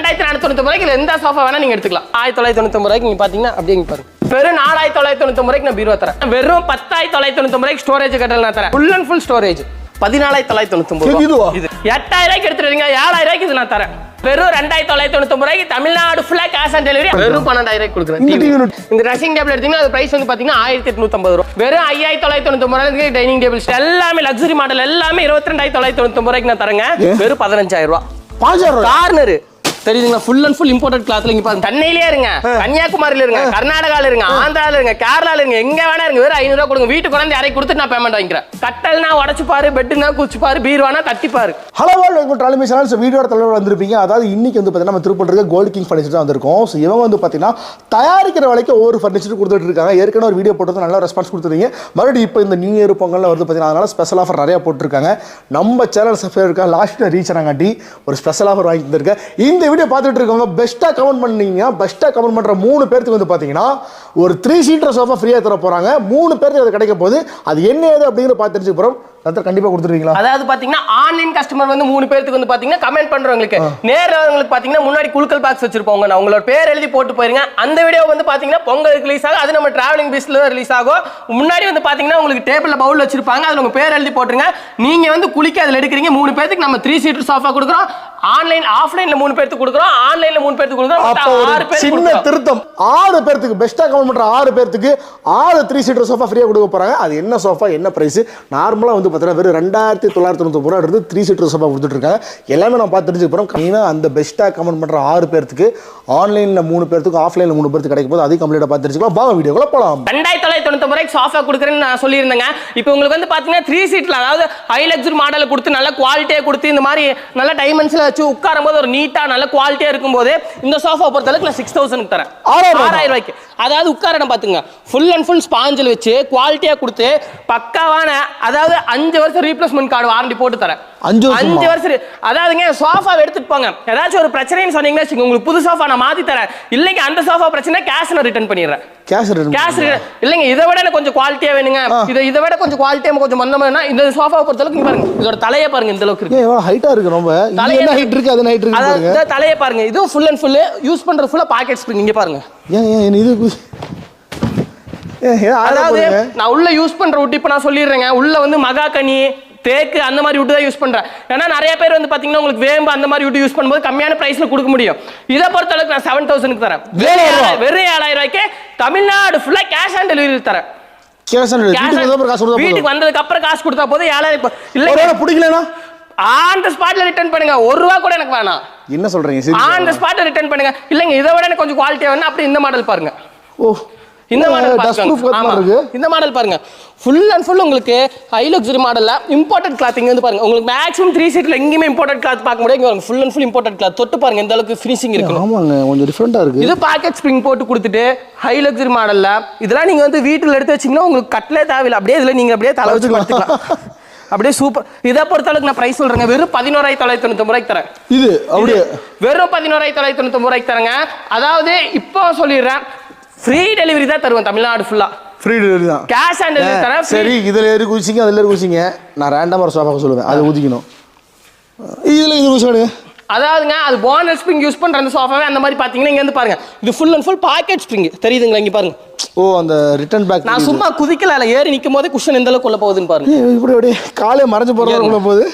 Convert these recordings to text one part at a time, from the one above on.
ரெண்டாயிரத்தி நானூத்தி ரூபாய்க்கு இதுல எந்த சோஃபா வேணா நீங்க எடுத்துக்கலாம். ஆயிரத்தி தொள்ளாயிரத்தி தொண்ணூத்தி ரூபாய்க்கு நீங்க பாத்தீங்கன்னா அப்படியே பாருங்க. வெறும் நாலாயிரத்தி தொள்ளாயிரத்தி தொண்ணூத்தி ரூபாய்க்கு நான் பீரோ தரேன். வெறும் பத்தாயிரத்தி தொள்ளாயிரத்தி தொண்ணூத்தி ரூபாய்க்கு ஸ்டோரேஜ் கட்டல் நான் தரேன். ஃபுல் அண்ட் ஃபுல் ஸ்டோரேஜ் பதினாலாயிரத்தி தொள்ளாயிரத்தி தொண்ணூத்தி? இது எட்டாயிரம் ரூபாய்க்கு எடுத்துருவீங்க ஏழாயிரம் ரூபாய்க்கு இது நான் தரேன். வெறும் ரெண்டாயிரத்தி தொள்ளாயிரத்தி தொண்ணூத்தி ரூபாய்க்கு தமிழ்நாடு ஃபுல்லா கேஷ் ஆன் டெலிவரி வெறும் பன்னெண்டாயிரம் ரூபாய்க்கு கொடுக்குறேன். இந்த ட்ரெஸ்ஸிங் டேபிள் எடுத்தீங்கன்னா அது பிரைஸ் வந்து பாத்தீங்கன்னா ஆயிரத்தி எட்நூத்தம்பது ரூபா. வெறும் ஐயாயிரத்தி தொள்ளாயிரத்தி தொண்ணூத்தி ரூபாய்க்கு டைனிங் டேபிள்ஸ் எல்லாமே லக்ஸரி மாடல் எல்லாமே இருபத்தி ரெண்டாயிரத்தி தொள்ளாயிரத்தி தொண்ணூத்தி ரூபாய்க்கு நான் தரேங்க. வெறும் பதினஞ்சாயிரம் ரூபாய்? கார்னர் தெரியுதுங்களா? ஃபுல் அண்ட் ஃபுல் இம்போர்ட்டட் கிளாத்ல இங்க பாருங்க. சென்னையிலே இருங்க. கன்னியாகுமரியில இருங்க. கர்நாடகால இருங்க. ஆந்திரால இருங்க. கேரளால இருங்க. எங்க வேணா இருங்க. வெறும் ஐநூறு ரூபா கொடுங்க. வீட்டுக்கு வந்து இறக்கி கொடுத்துட்டு நான் பேமெண்ட் வாங்கிக்கிறேன். கட்டல்னா உடச்சு பாரு பெட்டுனா குச்சி பாரு பீர்வானா தட்டி பாரு ஹலோ வெல்கம் ட்ராலிமி சேனல் ஸோ வீடியோட தலைவர் வந்திருப்பீங்க. அதாவது இன்னைக்கு வந்து பார்த்தீங்கன்னா நம்ம திருப்பூர் இருக்க கோல்டு கிங் ஃபர்னிச்சர் தான் வந்திருக்கோம். ஸோ இவங்க வந்து பார்த்தீங்கன்னா தயாரிக்கிற வேலைக்கு ஒவ்வொரு ஃபர்னிச்சர் கொடுத்துட்டு இருக்காங்க. ஏற்கனவே ஒரு வீடியோ போட்டு நல்ல ரெஸ்பான்ஸ் கொடுத்துருக்கீங்க மறுபடியும் இப்போ இந்த நியூ இயர் பொங்கல்ல வந்து பார்த்தீங்கன்னா அதனால ஸ்பெஷல் ஆஃபர் நிறைய போட்டிருக்காங்க. நம்ம சேனல் சப்ஸ்கிரைப் இருக்கா? லாஸ்ட் ரீச் ஆனாங்காட்டி ஒரு ஸ்பெஷல் ஆஃபர் வாங்கி தந்திருக்கேன் இந்த வீடியோ பார்த்துட்டு இருக்கவங்க பெஸ்ட்டாக கமெண்ட் பண்ணீங்கன்னா பெஸ்ட்டாக கமெண்ட் பண்ணுற மூணு பேருக்கு வந்து பார்த்தீங்கன்னா ஒரு த்ரீ சீட்டர் சோஃபா ஃப்ரீயாக தர போகிறாங்க மூணு பேருக்கு அது கிடைக்க போகுது. அது என்ன ஏது அப்படிங்கிற பார்த்து தெரிஞ்சுக்க போகிறோம் கண்டிப்பாக கண்டிப்பாக கொடுத்துருவீங்களா? அதாவது பாத்தீங்கன்னா ஆன்லைன் கஸ்டமர் வந்து மூணு பேருக்கு வந்து பாத்தீங்கன்னா கமெண்ட் பண்றவங்களுக்கு. நேரவங்களுக்கு பாத்தீங்கன்னா முன்னாடி குலுக்கல் பாக்ஸ் வச்சிருப்போங்க. நான் உங்களோட பேர் எழுதி போட்டு போயிருங்க. அந்த வீடியோ வந்து பாத்தீங்கன்னா பொங்கலுக்கு ரிலீஸ் ஆகும். அது நம்ம டிராவலிங் பீஸ்ல ரிலீஸ் ஆகும். முன்னாடி வந்து பாத்தீங்கன்னா உங்களுக்கு டேபிள்ல பவுல் வச்சிருப்பாங்க. அதுல உங்க பேர் எழுதி போட்டுருங்க. நீங்க வந்து குளிக்க அதுல எடுக்கிறீங்க. மூணு பேருக்கு நம்ம த்ரீ சீட்டர் சோஃபா கொடுக்குறோம். ஆன்லைன் ஆஃப்லைன்ல மூணு பேருக்கு கொடுக்குறோம். ஆன்லைன்ல மூணு பேருக்கு கொடுக்குறோம். ஆறு பேருக்கு சின்ன. திருத்தம். ஆறு பேர்த்துக்கு பெஸ்ட்டாக கமெண்ட் பண்ணுற ஆறு பேர்த்துக்கு ஆறு த்ரீ சீட்டர் சோஃபா ஃப்ரீயாக கொடுக்க போகிறாங்க அது என்ன சோஃபா என்ன ப்ரைஸ் நார்மலாக வந்து பார்த்தீங்கன்னா வெறும் ரெண்டாயிரத்தி தொள்ளாயிரத்தி தொண்ணூற்றி ரூபா இருந்து த்ரீ சீட்டர் சோஃபா கொடுத்துட்டு இருக்காங்க எல்லாமே நான் பார்த்து தெரிஞ்சுக்க போகிறோம் மெயினாக அந்த பெஸ்ட்டாக கமெண்ட் பண்ணுற ஆறு பேர்த்துக்கு ஆன்லைனில் மூணு பேர்த்துக்கு ஆஃப்லைனில் மூணு பேர்த்துக்கு கிடைக்கும் போது அதையும் கம்ப்ளீட்டாக பார்த்து தெரிஞ்சுக்கலாம். வாங்க வீடியோக்குள்ள போகலாம் ரெண்டாயிரத்தி தொள்ளாயிரத்தி தொண்ணூத்தி ரூபாய்க்கு சாஃப்ட்வேர் கொடுக்குறேன்னு நான் சொல்லியிருந்தேங்க. இப்போ உங்களுக்கு வந்து பாத்தீங்கன்னா த்ரீ சீட்ல அதாவது ஹை லக்ஸரி மாடலை கொடுத்து நல்ல குவாலிட்டியாக கொடுத்து இந்த மாதிரி நல்ல டைமென்ஷன்ல வச்சு உட்காரும் போது ஒரு நீட்டா நல்ல குவாலிட்டியா இருக்கும்போது இந்த சோஃபா பொறுத்தளவுக்கு நான் சிக்ஸ் தௌசண்ட் தரேன். ஆறாயிரம் ரூபாய்க்கு. அதாவது உட்காரணம் பாத்துங்க ஃபுல் அண்ட் ஃபுல் ஸ்பாஞ்சில் வச்சு குவாலிட்டியா கொடுத்து பக்காவான அதாவது அஞ்சு வருஷம் ரீப்ளேஸ்மெண்ட் கார்டு வாரண்டி போட்டு தரேன். அஞ்சு வருஷமா? அஞ்சு வருஷம் அதாவதுங்க சோஃபா எடுத்துட்டு போங்க. ஏதாச்சும் ஒரு பிரச்சனைன்னு சொன்னீங்கன்னா உங்களுக்கு புது சோஃபா நான் மாத்தி தரேன். இல்லைங்க அந்த சோஃபா பிரச்சனை கேஷ் நான் ரிட்டர்ன் பண்ணிடுறேன். கேஷ் கேஷ் இல்லைங்க இதை விட எனக்கு கொஞ்சம் குவாலிட்டியா வேணுங்க. இதை இதை விட கொஞ்சம் குவாலிட்டியா கொஞ்சம் மந்தமா இந்த சோஃபா பொறுத்தளவுக்கு பாருங்க இதோட தலையை பாருங்க இந்த அளவுக்கு இருக்கு. ஹைட்டாக இருக்கு ரொம்ப. தலையை- ஹைட் இருக்குது அது ஹைட் இருக்கு தலையை பாருங்க இதுவும் ஃபுல் அண்ட் ஃபுல் யூஸ் பண்றது ஃபுல்லா பாக்கெட் ஸ்ப்ரிங் இங்க பாருங்க. ஏன் ஏன் இது? அதாவது? நான் உள்ள யூஸ் பண்ற wood இப்ப நான் சொல்லிடுறேங்க. உள்ள வந்து மகாகனி தேக்கு அந்த மாதிரி wood தான் யூஸ் பண்றேன். ஏன்னா நிறைய பேர் வந்து பாத்தீங்கன்னா உங்களுக்கு வேம்பு அந்த மாதிரி wood யூஸ் பண்ணும்போது கம்மியான பிரைஸ்ல கொடுக்க முடியும். இதை பொறுத்த அளவுக்கு நான் செவன் தௌசண்ட்க்கு தரேன். வெறும் ஏழாயிரம் ரூபாய்க்கு தமிழ்நாடு ஃபுல்லா கேஷ் ஆன் டெலிவரி தரேன். வீட்டுக்கு வந்ததுக்கு அப்புறம் காசு கொடுத்தா போதும். ஏழாயிரம் இப்ப- இல்லைங்க ஒருவேளை பிடிக்கலனா ஆன் த ஸ்பாட்ல ரிட்டர்ன் பண்ணுங்க. ஒரு ரூபா கூட எனக்கு வேணாம். என்ன சொல்றீங்க? ஆன் த ஸ்பாட்ல ரிட்டர்ன் பண்ணுங்க. இல்லைங்க இதை விட எனக்கு கொஞ்சம் குவாலிட்டியா வேணும் அப்படி இந்த மாடல் பாருங்க. ஓ இந்த மாடல் பாருங்க. இந்த மாடல் பாருங்க. ஃபுல் அண்ட் ஃபுல் உங்களுக்கு ஹை லக்ஸரி மாடல்ல இம்போர்ட்டட் கிளாத் இங்க வந்து பாருங்க. உங்களுக்கு மேக்ஸிமம் த்ரீ சீட்ல எங்கேயுமே இம்போர்ட்டட் கிளாத் பார்க்க முடியாது. இங்க full and full imported cloth தொட்டு பாருங்க எந்த அளவுக்கு ஃபினிஷிங் இருக்கு. ஆமாங்க கொஞ்சம் டிஃப்ரெண்டா இருக்கு. இது பாக்கெட் ஸ்ப்ரிங் போட்டு கொடுத்துட்டு ஹை லக்ஸரி மாடல்ல இதெல்லாம் நீங்க வந்து வீட்டுல எடுத்து வச்சீங்கன்னா உங்களுக்கு கட்லே தேவையில்லை. அப்படியே இதுல நீங்க அப்படியே தலை வச்சு படுத்துக்கலாம் அப்படியே சூப்பர் இதை பொறுத்தளவுக்கு நான் பிரைஸ் சொல்றேங்க. வெறும் பதினோராயிரத்தி தொள்ளாயிரத்தி தொண்ணூத்தி ரூபாய்க்கு தரேன். இது அப்படியே. வெறும் பதினோராயிரத்தி தொள்ளாயிரத்தி தொண்ணூத்தி ரூபாய்க்கு தரேங்க. அதாவது இப்போ சொல்லிடுறேன் ஃப்ரீ டெலிவரி தான் தருவேன் தமிழ்நாடு ஃபுல்லா ஃப்ரீ டெலிவரி தான். கேஷ் ஆன் டெலிவரி தரேன் சரி இதுல ஏறி குதிச்சிங்க அதுல ஏறி குதிச்சிங்க. நான் ரேண்டமா ஒரு சோஃபா சொல்லுவேன். அதை ஊதிக்கணும். இதுல இது குதிச்சு அதாவதுங்க அது போனல் ஸ்ப்ரிங் யூஸ் பண்ற அந்த சோஃபாவே அந்த மாதிரி பாத்தீங்கன்னா இங்க வந்து பாருங்க. இது full and full pocket spring தெரியுதுங்களா இங்க பாருங்க? ஓ அந்த ரிட்டர்ன் பேக் நான் சும்மா குதிக்கல ஏறி நிக்கும் போதே குஷன் எந்த அளவுக்கு உள்ள போகுதுன்னு பாருங்க. இப்படி அப்படியே காலே மறைஞ்சு போறதுக்குள்ள போகுது.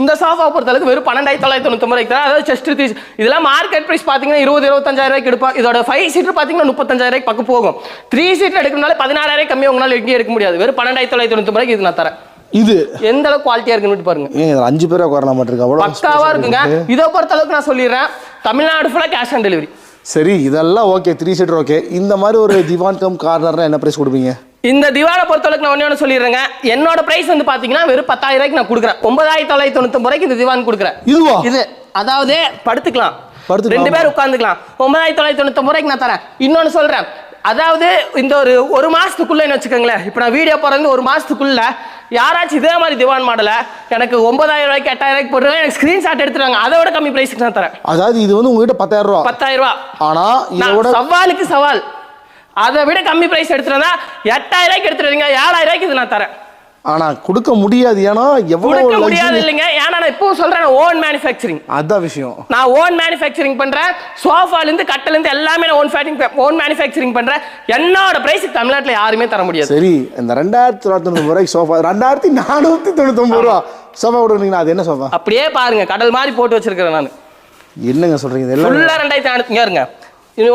இந்த சோஃபா பொறுத்தளவுக்கு வெறும் பன்னெண்டாயிரத்தி தொள்ளாயிரத்தி தொண்ணூத்தி தரேன் அதாவது செஸ்ட் தீஸ் இதெல்லாம் மார்க்கெட் பிரைஸ் பாத்தீங்கன்னா இருபது இருபத்தஞ்சாயிரம் ரூபாய்க்கு எடுப்போம் இதோட ஃபைவ் சீட்டர் பாத்தீங்கன்னா முப்பத்தஞ்சாயிரம் ரூபாய்க்கு பக்கம் போகும். த்ரீ சீட்டர் எடுக்கணும்னால பதினாறாயிரம் கம்மி உங்களால எங்கேயும் எடுக்க முடியாது. வெறும் பன்னெண்டாயிரத்தி தொள்ளாயிரத்தி தொண்ணூத்தி இது நான் தரேன். இது. எந்த அளவுக்கு குவாலிட்டியா இருக்குன்னு பாருங்க. அஞ்சு பேரா உட்கார மாட்டிருக்கா அவ்வளோ பக்காவா இருக்குங்க. இதை பொறுத்த அளவுக்கு நான் சொல்லிடுறேன். தமிழ்நாடு ஃபுல்லா கேஷ் ஆன் டெலிவரி சரி இதெல்லாம் ஓகே த்ரீ சீட்டர் ஓகே இந்த மாதிரி ஒரு திவான் கம் கார்னர்னா என்ன பிரைஸ் கொடுப்பீங்க? இந்த திவானை பொறுத்தளவுக்கு நான் ஒன்று சொல்லிடுறேங்க. என்னோட பிரைஸ் வந்து பாத்தீங்கன்னா வெறும் பத்தாயிரம் ரூபாய்க்கு நான் கொடுக்குறேன். ஒன்பதாயிரத்தி தொள்ளாயிரத்தி தொண்ணூத்தி ரூபாய்க்கு இந்த திவான் கொடுக்குறேன். இதுவா? இது. அதாவது படுத்துக்கலாம். ரெண்டு பேர் உட்காந்துக்கலாம் ஒன்பதாயிரத்தி தொள்ளாயிரத்தி தொண்ணூத்தி ரூபாய்க்கு நான் தரேன். இன்னொன்னு சொல்றேன். அதாவது இந்த ஒரு ஒரு மாசத்துக்குள்ளன்னு வச்சுக்கோங்களேன் இப்போ நான் வீடியோ போறது ஒரு மாசத்துக்குள்ள யாராச்சும் இதே மாதிரி திவான் மாடலை எனக்கு ஒன்பதாயிரம் ரூபாய்க்கு எட்டாயிரம் ரூபாய்க்கு போட்டுருங்க எனக்கு ஸ்கிரீன்ஷாட் எடுத்துறாங்க அதை விட கம்மி பிரைஸ்க்கு நான் தரேன். அதாவது இது வந்து உங்ககிட்ட பத்தாயிரம் ரூபா. பத்தாயிரம் ரூபாய் ஆனா இதை நான் விட சவாலுக்கு சவால். அதை விட கம்மி பிரைஸ் எடுத்துறதா எட்டாயிரம் ரூபாய்க்கு எடுத்துறீங்க ஏழாயிரம் ரூபாய்க்கு இது நான் தரேன். ஆனா கொடுக்க முடியாது. ஏன்னா எவ்வளவு முடியாது இல்லைங்க. ஏன்னா நான் இப்போ சொல்றேன் ஓன் மேனுஃபேக்சரிங் அதான் விஷயம். நான் ஓன் மேனுஃபேக்சரிங் பண்றேன். சோஃபால இருந்து கட்டில இருந்து எல்லாமே நான் ஓன் ஃபேட்டிங் ஓன் மேனுஃபேக்சரிங் பண்றேன். என்னோட பிரைஸ் தமிழ்நாட்டுல யாருமே தர முடியாது. சரி இந்த ரெண்டாயிரத்தி தொள்ளாயிரத்தி ரூபாய்க்கு சோஃபா ரெண்டாயிரத்தி நானூத்தி தொண்ணூத்தொம்பது ரூபா. சோஃபா கொடுக்குறீங்களா அது என்ன சோஃபா? அப்படியே பாருங்க கடல் மாதிரி போட்டு வச்சிருக்கிறேன் நான். என்னங்க சொல்றீங்க? ஃபுல்லா ரெண்டாயிரத்தி நானூத்தி இருங்க.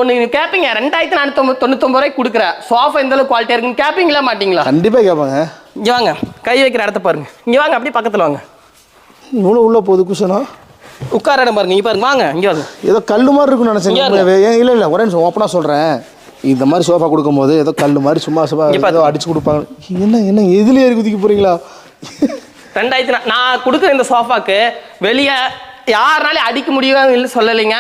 நீங்க கேப்பீங்க ரெண்டாயிரத்தி நானூத்தி தொண்ணூத்தொம்பது ரூபாய்க்கு கொடுக்குற சோஃபா இந்த அளவுக்கு குவாலிட்டியா இருக்குன்னு கேப்பீங்களா மாட்டீங்களா? கண்டிப்பா கேட்பாங்க இங்க வாங்க. கை வைக்கிற இடத்த பாருங்க. இங்க வாங்க அப்படியே பக்கத்துல வாங்க. இவ்வளவு உள்ள போகுது குஷனா? உட்கார இடம் பாருங்க. இங்க பாருங்க. வாங்க இங்க வாங்க. ஏதோ கல்லு மாதிரி இருக்கும்னு நினைச்சேன். இல்ல இல்ல ஒரே நிமிஷம் ஓப்பனா சொல்றேன். இந்த மாதிரி சோஃபா கொடுக்கும்போது ஏதோ கல்லு மாதிரி சும்மா சும்மா ஏதோ. அடிச்சு கொடுப்பாங்க. என்ன என்ன எதுல ஏறி குதிக்க போறீங்களா? ரெண்டாயிரத்தி நான் கொடுக்குற இந்த சோஃபாக்கு வெளியே யாருனாலும் அடிக்க முடியும் இல்லை சொல்லலைங்க.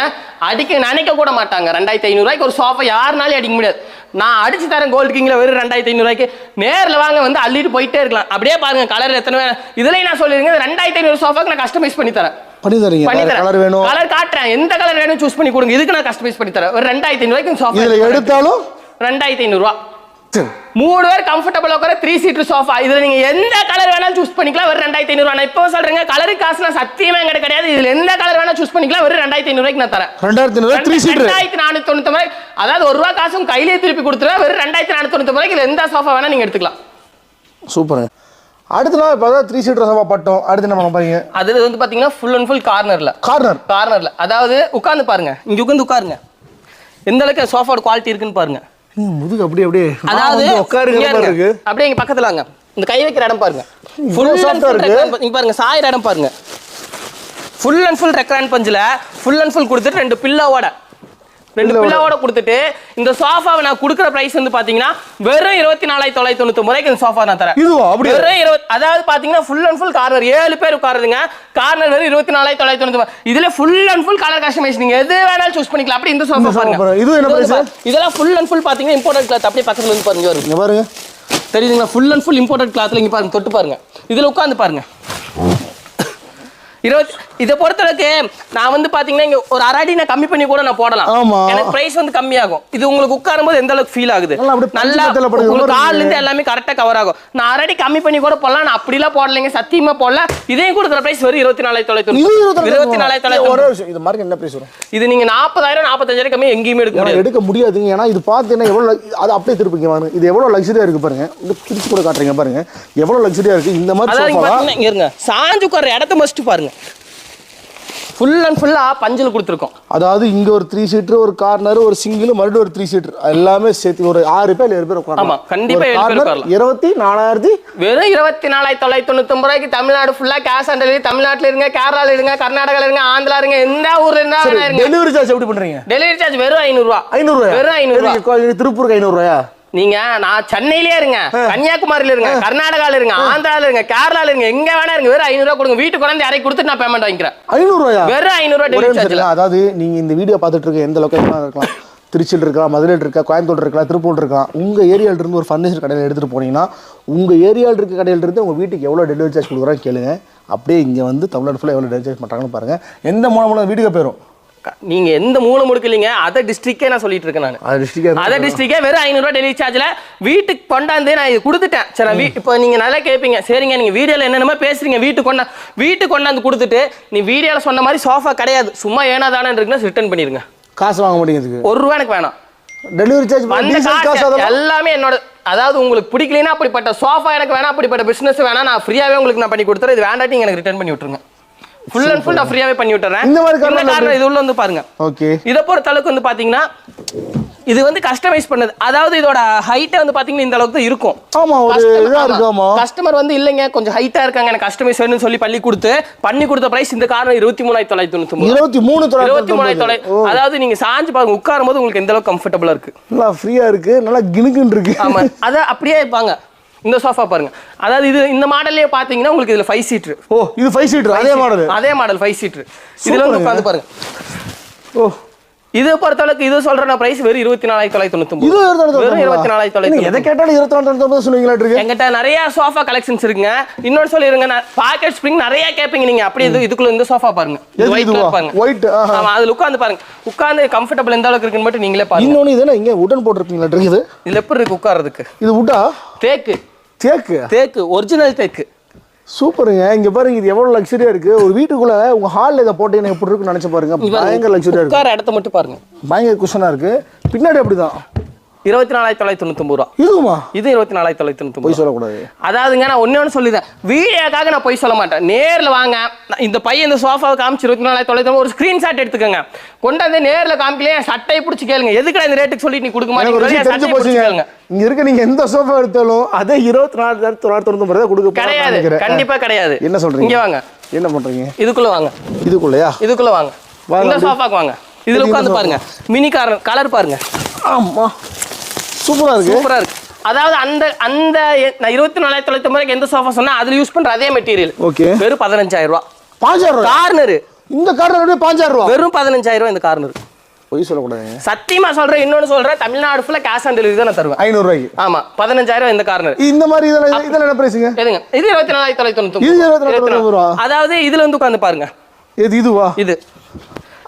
அடிக்க நினைக்க கூட மாட்டாங்க. ரெண்டாயிரத்தி ஐநூறுரூவாய்க்கு ஒரு சோஃபா யாருனாலும் அடிக்க முடியாது. நான் அடிச்சு தரேன் கோல்டு கிங்கில் வெறும் ரெண்டாயிரத்தி ஐநூறுரூவாய்க்கு நேரில் வாங்க வந்து அள்ளிட்டு போயிட்டே இருக்கலாம். அப்படியே பாருங்க கலர் எத்தனை இதுலயும் நான் சொல்லிருங்க ரெண்டாயிரத்தி ஐநூறு சோஃபாக்கு நான் கஸ்டமைஸ் பண்ணி தரேன். பண்ணி தரீங்க. கலர் வேணும். கலர் காட்டுறேன். எந்த கலர் வேணும் சூஸ் பண்ணி கொடுங்க. இதுக்கு நான் கஸ்டமைஸ் பண்ணி தரேன். ஒரு ரெண்டாயிரத்தி ஐநூறுவாய்க்கு சோஃபா எடுத்தாலும்? ரெண்டாயிரத்தி ஐநூறுரூவா. மூணு பேர் கம்ஃபர்டபுள் உட்கார த்ரீ சீட்டர் சோஃபா இதுல நீங்க எந்த கலர் வேணாலும் சூஸ் பண்ணிக்கலாம். வெறும் ரெண்டாயிரத்தி ஐநூறு நான் இப்போ சொல்றேங்க கலரு காசு நான் சத்தியமே எங்கிட்ட கிடையாது. இதுல எந்த கலர் வேணா சூஸ் பண்ணிக்கலாம். வெறும் ரெண்டாயிரத்தி ஐநூறுக்கு நான் தரேன். ரெண்டாயிரத்தி ஐநூறு த்ரீ சீட்டர் ரெண்டாயிரத்தி நானூத்தி தொண்ணூத்தி அதாவது ஒரு ரூபா காசும் கையிலேயே திருப்பி கொடுத்துருவேன். வெறும் ரெண்டாயிரத்தி நானூத்தி தொண்ணூத்தி இதுல எந்த சோஃபா வேணா நீங்க எடுத்துக்கலாம். சூப்பருங்க. அடுத்த நாள் இப்போ த்ரீ சீட்டர் சோஃபா பட்டோம். அடுத்து என்ன பண்ண போறீங்க? அது வந்து பாத்தீங்கன்னா ஃபுல் அண்ட் ஃபுல் கார்னர்ல கார்னர் கார்னர்ல அதாவது உட்கார்ந்து பாருங்க. இங்க உட்கார்ந்து உட்காருங்க. எந்த அளவுக்கு சோஃபாவோட குவாலிட்டி இருக்குன்னு பாருங்க. முதுகு அப்படியே அப்படியே. அதாவது உட்காருங்க அப்படியே இங்க பக்கத்துல வாங்க. இந்த கை வைக்கிற இடம் பாருங்க. ஃபுல் ஃபுல் இருக்கு. இங்க பாருங்க சாயிர இடம் பாருங்க. ஃபுல் அண்ட் ஃபுல் ரெக்ரான் பஞ்சில் ஃபுல் அண்ட் ஃபுல் கொடுத்துட்டு ரெண்டு பில்லோவோட ரெண்டு. பில்லோவோட கொடுத்துட்டு இந்த சோஃபாவை நான் கொடுக்குற பிரைஸ் வந்து பாத்தீங்கன்னா வெறும் இருபத்தி நாலாயிரத்தி தொள்ளாயிரத்தி தொண்ணூத்தி ரூபாய்க்கு இந்த சோஃபா நான் தரேன். இதுவா? அப்படியா? வெறும் இருபது அதாவது பாத்தீங்கன்னா ஃபுல் அண்ட் ஃபுல் கார்னர் ஏழு பேர் உட்காருதுங்க. கார்னர் வெறும் இருபத்தி நாலாயிரத்தி தொள்ளாயிரத்தி தொண்ணூத்தி இதுல full and full colour customise நீங்க எது வேணாலும் சூஸ் பண்ணிக்கலாம். அப்படி இந்த சோஃபா பாருங்க. இது என்ன. இதெல்லாம் ஃபுல் அண்ட் ஃபுல் பாத்தீங்கன்னா இம்போர்ட்டட் கிளாத் அப்படியே பக்கத்துல இருந்து பாருங்க வருங்க. பாருங்க. தெரியுதுங்களா? ஃபுல் அண்ட் ஃபுல் இம்போர்ட்டட் கிளாத்ல இங்க பாருங்க தொட்டு பாருங்க. இதுல உட்காந்து பாருங்க. இருபத்தி இதை பொறுத்தளவுக்கு நான் வந்து பாத்தீங்கன்னா இங்க ஒரு அரை அடி நான் கம்மி பண்ணி கூட நான் போடலாம். ஆமா. எனக்கு பிரைஸ் வந்து கம்மியாகும். இது உங்களுக்கு உட்காரும் போது எந்த அளவுக்கு ஃபீல் ஆகுது? நல்லா உங்களுக்கு கால்ல இருந்து எல்லாமே கரெக்டா கவர் ஆகும். நான் அரை அடி கம்மி பண்ணி கூட போடலாம். நான் அப்படிலாம் போடலைங்க. சத்தியமா போடல. இதையும் கொடுக்குற பிரைஸ் வெறும் இருபத்தி நாலாயிரத்தி தொள்ளாயிரத்தி இருபத்தி நாலாயிரத்தி தொள்ளாயிரத்தி இது மாதிரி என்ன பிரைஸ் வரும்? இது நீங்க நாற்பதாயிரம் நாற்பத்தஞ்சாயிரம் கம்மி எங்கேயுமே எடுக்க முடியாது. எடுக்க முடியாதுங்க. ஏன்னா இது பார்த்தீங்கன்னா எவ்வளோ அது அப்படியே திருப்பிங்க பாருங்க. இது எவ்வளோ லக்ஸரியா இருக்கு பாருங்க. இந்த பிரிச்சு கூட காட்டுறீங்க பாருங்க. எவ்வளோ லக்ஸரியா இருக்கு. இந்த மாதிரி பாத்தீங்கன்னா இங்க இருங்க. சாஞ்சு உட்கார இடத்த மஸ்ட் பாருங்க. ஃபுல் அண்ட் ஃபுல்லா பஞ்சில் கொடுத்துருக்கோம். அதாவது இங்க ஒரு த்ரீ சீட்டர் ஒரு கார்னர் ஒரு சிங்கிள் மறுபடியும் ஒரு த்ரீ சீட்டர் எல்லாமே சேர்த்து ஒரு ஆறு பேர் ஏழு பேர் உட்காரலாம். ஆமா, கண்டிப்பா ஒரு ஏழு பேர் corner உட்காரலாம். இருபத்தி நாலாயிரத்தி வெறும் இருபத்தி நாலாயிரத்தி தொள்ளாயிரத்தி தொண்ணூத்தி ரூபாய்க்கு தமிழ்நாடு ஃபுல்லா கேஷ் ஆன் டெலிவரி தமிழ்நாட்டுல இருங்க கேரளால இருங்க கர்நாடகால இருங்க ஆந்திரா இருங்க எந்த ஊர்ல இருந்தா வேணா இருங்க. டெலிவரி சார்ஜ் எப்படி பண்றீங்க? டெலிவரி சார்ஜ் வெறும் ஐநூறு ரூபா. ஐநூறு வெறும் ஐநூறு ரூபா. திருப்பூருக்கு ஐநூறு ரூபாயா? நீங்க நான் சென்னையிலே இருங்க. கன்னியாகுமரியில இருங்க. கர்நாடகால இருங்க. ஆந்திரால இருங்க. கேரளால இருங்க. எங்க வேணா இருங்க. வெறும் ஐநூறு ரூபா கொடுங்க. வீட்டுக்கு கொண்டாந்து இறக்கி கொடுத்துட்டு நான் பேமெண்ட் வாங்கிக்கிறேன். ஐநூறு ரூபாயா வெறும் ஐநூறு ரூபா டெலிவரி சார்ஜ். அதாவது நீங்க இந்த வீடியோ பார்த்துட்டு இருக்க எந்த லொக்கேஷனாக இருக்கலாம். திருச்சியில் இருக்கலாம் மதுரையில் இருக்கா கோயம்புத்தூர் இருக்கலாம் திருப்பூர் இருக்கலாம். உங்க ஏரியால இருந்து ஒரு ஃபர்னிச்சர் கடையில் எடுத்துட்டு போனீங்கன்னா உங்க ஏரியாவில் இருக்க கடையில இருந்து உங்க வீட்டுக்கு எவ்வளோ டெலிவரி சார்ஜ் கொடுக்குறாங்க கேளுங்க. அப்படியே இங்க வந்து தமிழ்நாடு ஃபுல்லாக எவ்வளோ டெலிவரி சார்ஜ் பண்ணுறாங்கன்னு பாருங்க. எந்த மூலம் மூலம் வீட்டுக்கு போயிடும் நீங்க எந்த மூலை முடுக்கலீங்க அதை டிஸ்ட்ரிக்டே நான் சொல்லிட்டு இருக்கேன் நான். அது டிஸ்ட்ரிக்ட் டிஸ்ட்ரிக்டே வெறும் ஐநூறுரூவா டெலிவரி சார்ஜில் வீட்டுக்கு கொண்டாந்து நான் இது கொடுத்துட்டேன். சரி வீ இப்போ நீங்கள் நல்லா கேட்பீங்க சரிங்க நீங்கள் வீடியோவில் என்னென்னமோ பேசுறீங்க வீட்டுக்கு கொண்டா வீட்டுக்கு கொண்டாந்து கொடுத்துட்டு நீ வீடியோவில் சொன்ன மாதிரி சோஃபா கிடையாது. சும்மா ஏனா தானே இருக்குன்னா ரிட்டர்ன் பண்ணிடுங்க காசு வாங்க மாட்டேங்குது ஒரு ரூபா எனக்கு வேணாம். டெலிவரி சார்ஜ் எல்லாமே என்னோட அதாவது உங்களுக்கு பிடிக்கலனா அப்படிப்பட்ட சோஃபா எனக்கு வேணாம் அப்படிப்பட்ட பிசினஸ் வேணாம் நான் ஃப்ரீயாவே உங்களுக்கு நான் பண்ணி கொடுத்துறேன். இது வேண்டாட்டி நீங்க எனக்கு ரிட்டர்ன் பண்ணி விட்டுருங்க. ஃபுல் அண்ட் ஃபுல் நான் ஃப்ரீயாவே பண்ணி விட்டுறேன். இந்த மாதிரி காரணம் இந்த இது உள்ள வந்து பாருங்க. ஓகே இதை பொறுத்த அளவுக்கு வந்து பாத்தீங்கன்னா இது வந்து கஸ்டமைஸ் பண்ணது. அதாவது இதோட ஹைட்டே வந்து பாத்தீங்கன்னா இந்த அளவுக்கு தான் இருக்கும். ஆமா ஒரு கஸ்டமர் வந்து இல்லைங்க கொஞ்சம் ஹைட்டா இருக்காங்க எனக்கு கஸ்டமைஸ் வேணும்னு சொல்லி பண்ணி கொடுத்து பண்ணி கொடுத்த பிரைஸ் இந்த காரணம் இருபத்தி மூணாயிரத்தி தொள்ளாயிரத்தி தொண்ணூத்தி இருபத்தி மூணு இருபத்தி மூணாயிரத்தி தொள்ளாயிரத்தி தொள்ளாயிரத்தி அதாவது நீங்க சாஞ்சு பாருங்க உட்காரும் போது உங்களுக்கு எந்த அளவுக்கு கம்ஃபர்டபுளா இருக்கு. நல்லா ஃப்ரீயா இருக்கு நல்லா கிணுக்குன்னு இருக்கு. ஆமா அத அப்படியே இருப்பாங்க இந்த சோஃபா பாருங்க. அதாவது இது இந்த மாடல்லே பாத்தீங்கன்னா உங்களுக்கு இதுல ஃபைவ் சீட்ரு ஓ இது ஃபைவ் சீட்டர் அதே மாடல் அதே மாடல் ஃபைவ் சீட்ரு இதுல வந்து. உட்காந்து பாருங்க. ஓ. இது பொறுத்தளவுக்கு இது சொல்ற பிரைஸ் வெறும் இருபத்தி நாலாயிரத்தி தொள்ளாயிரத்தி இது தொண்ணூத்தி வெறும் இருபத்தி நாலாயிரத்தி தொள்ளாயிரத்தி எதை கேட்டாலும் இருபத்தி நாலு தொண்ணூத்தி சொல்லுவீங்களா இருக்கு எங்கிட்ட நிறைய சோஃபா கலெக்ஷன்ஸ் இருக்குங்க. இன்னொன்னு சொல்லிருங்க பாக்கெட் ஸ்ப்ரிங் நிறைய கேப்பீங்க நீங்க. அப்படியே இது இதுக்குள்ள இந்த சோஃபா பாருங்க. இது ஒயிட் பாருங்க. ஆஹா. ஆமா அதுல உட்கார்ந்து பாருங்க. உட்கார்ந்து கம்ஃபர்டபுள் எந்த அளவுக்கு இருக்குன்னு மட்டும் நீங்களே பாருங்க. இன்னொன்னு இது இங்க உடன் போட்டிருக்கீங்களா இருக்குது இதுல எப்படி இருக்கு உட்கார்றதுக்கு? இது உட்டா தேக்கு தேக்கு? தேக்கு ஒரிஜினல் தேக்கு. சூப்பருங்க. இங்க பாருங்க இது எவ்வளவு லக்ஸரியா இருக்கு. ஒரு வீட்டுக்குள்ள உங்க ஹால்ல இதை போட்டீங்கன்னா எப்படி இருக்குன்னு நினைச்சு பாருங்க. பயங்கர லக்ஸரியா இருக்கு. இடத்த மட்டும் பாருங்க. பயங்கர குஷனா இருக்கு. பின்னாடி அப்படிதான். இருபத்தி நாலாயிரத்தி தொள்ளாயிரத்தி தொண்ணூத்தொம்பது ரூபா. இதுமா இது இருபத்தி நாலாயிரத்தி தொள்ளாயிரத்தி தொண்ணூத்தொம்பது சொல்லக்கூடாது. அதாவதுங்க நான் ஒண்ணே ஒன்று சொல்லிடுறேன். வீடியோக்காக நான் போய் சொல்ல மாட்டேன். நேர்ல வாங்க. இந்த பையன் இந்த சோஃபாவை காமிச்சு இருபத்தி நாலாயிரத்தி தொள்ளாயிரத்தி ஒரு ஸ்கிரீன்ஷாட் எடுத்துக்கோங்க. கொண்டாந்து நேர்ல காமிக்கலையே சட்டையை பிடிச்சி கேளுங்க. எதுக்குடா இந்த ரேட்டுக்கு சொல்லி நீ கொடுக்க கேளுங்க. இங்க இருக்க நீங்க எந்த சோஃபா எடுத்தாலும் அதே இருபத்தி நாலாயிரத்தி தொள்ளாயிரத்தி தொண்ணூத்தி கொடுக்க கிடையாது. கண்டிப்பா கிடையாது. என்ன சொல்றீங்க? இங்க வாங்க. என்ன பண்றீங்க? இதுக்குள்ள வாங்க. இதுக்குள்ளயா? இதுக்குள்ள வாங்க. இந்த. சோஃபாக்கு வாங்க. இதுல இது உட்காந்து பாருங்க. மினி கார் கலர் பாருங்க. ஆமா. சூப்பரா இருக்கு. சூப்பரா இருக்கு. அதாவது அந்த அந்த இருபத்தி நாலாயிரத்தி தொள்ளாயிரத்தி ஒன்பதுக்கு எந்த சோஃபா சொன்னா அதுல யூஸ் பண்ற அதே மெட்டீரியல் ஓகே. வெறும் பதினஞ்சாயிரம் ரூபா. பாஞ்சாயிரம் ரூபாய் கார்னரு இந்த கார்டு பாஞ்சாயிரம் ரூபாய் வெறும் பதினஞ்சாயிரம் ரூபா இந்த கார்னர் பொய் சொல்லக்கூடாதுங்க சத்தியமா சொல்றேன் இன்னொன்னு சொல்றேன் தமிழ்நாடு ஃபுல்லா கேஷ் ஆன் டெலிவரி தான் நான் தருவேன். ஐநூறு ரூபாய்க்கு ஆமா பதினஞ்சாயிரம் இந்த கார்னர் இந்த மாதிரி இதெல்லாம் இதெல்லாம் என்ன பிரைஸுங்க எதுங்க? இது இருபத்தி நாலாயிரத்தி தொள்ளாயிரத்தி தொண்ணூத்தி ரூபா. அதாவது இதுல வந்து உட்காந்து பாருங்க. இது இதுவா? இது.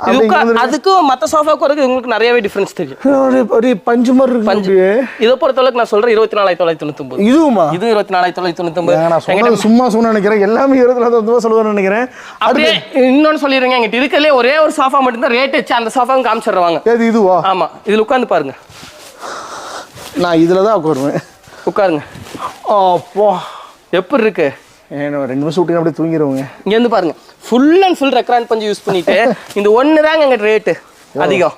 இது அதுக்கும் மத்த சோஃபாவுக்கும் இருக்கு உங்களுக்கு நிறையவே டிஃபரன்ஸ் தெரியும் ஒரு பஞ்சு மாதிரி இருக்கு பஞ்சு. இதை பொறுத்தளவுக்கு நான் சொல்றேன் இருபத்தி நாலாயிரத்தி தொள்ளாயிரத்தி தொண்ணூத்தி இதுவுமா? இது இருபத்தி நாலாயிரத்தி தொள்ளாயிரத்தி தொண்ணூத்தி சும்மா சொன்ன நினைக்கிறேன். எல்லாமே இருபத்தி நாலாயிரத்தி ரூபாய் சொல்லுவேன்னு நினைக்கிறேன். அப்படியே இன்னொன்னு சொல்லிடுங்க எங்கிட்ட இருக்கிறதுலே ஒரே ஒரு சோஃபா மட்டும் தான் ரேட் வச்சு அந்த சோஃபாவும் காமிச்சிடுவாங்க ஏது இதுவா? ஆமா. இதுல உட்காந்து பாருங்க. நான் இதுல தான் உட்காருவேன். உட்காருங்க. அப்பா. எப்படி இருக்கு? ரெண்டு நிமிஷம் விட்டு அப்படியே தூங்கிடுவோங்க இங்க இருந்து பாருங்க. ஃபுல் அண்ட் ஃபுல் ரெக்ரான் பஞ்சு யூஸ் பண்ணிட்டு இந்த ஒன்று தாங்க எங்க ரேட்டு அதிகம்.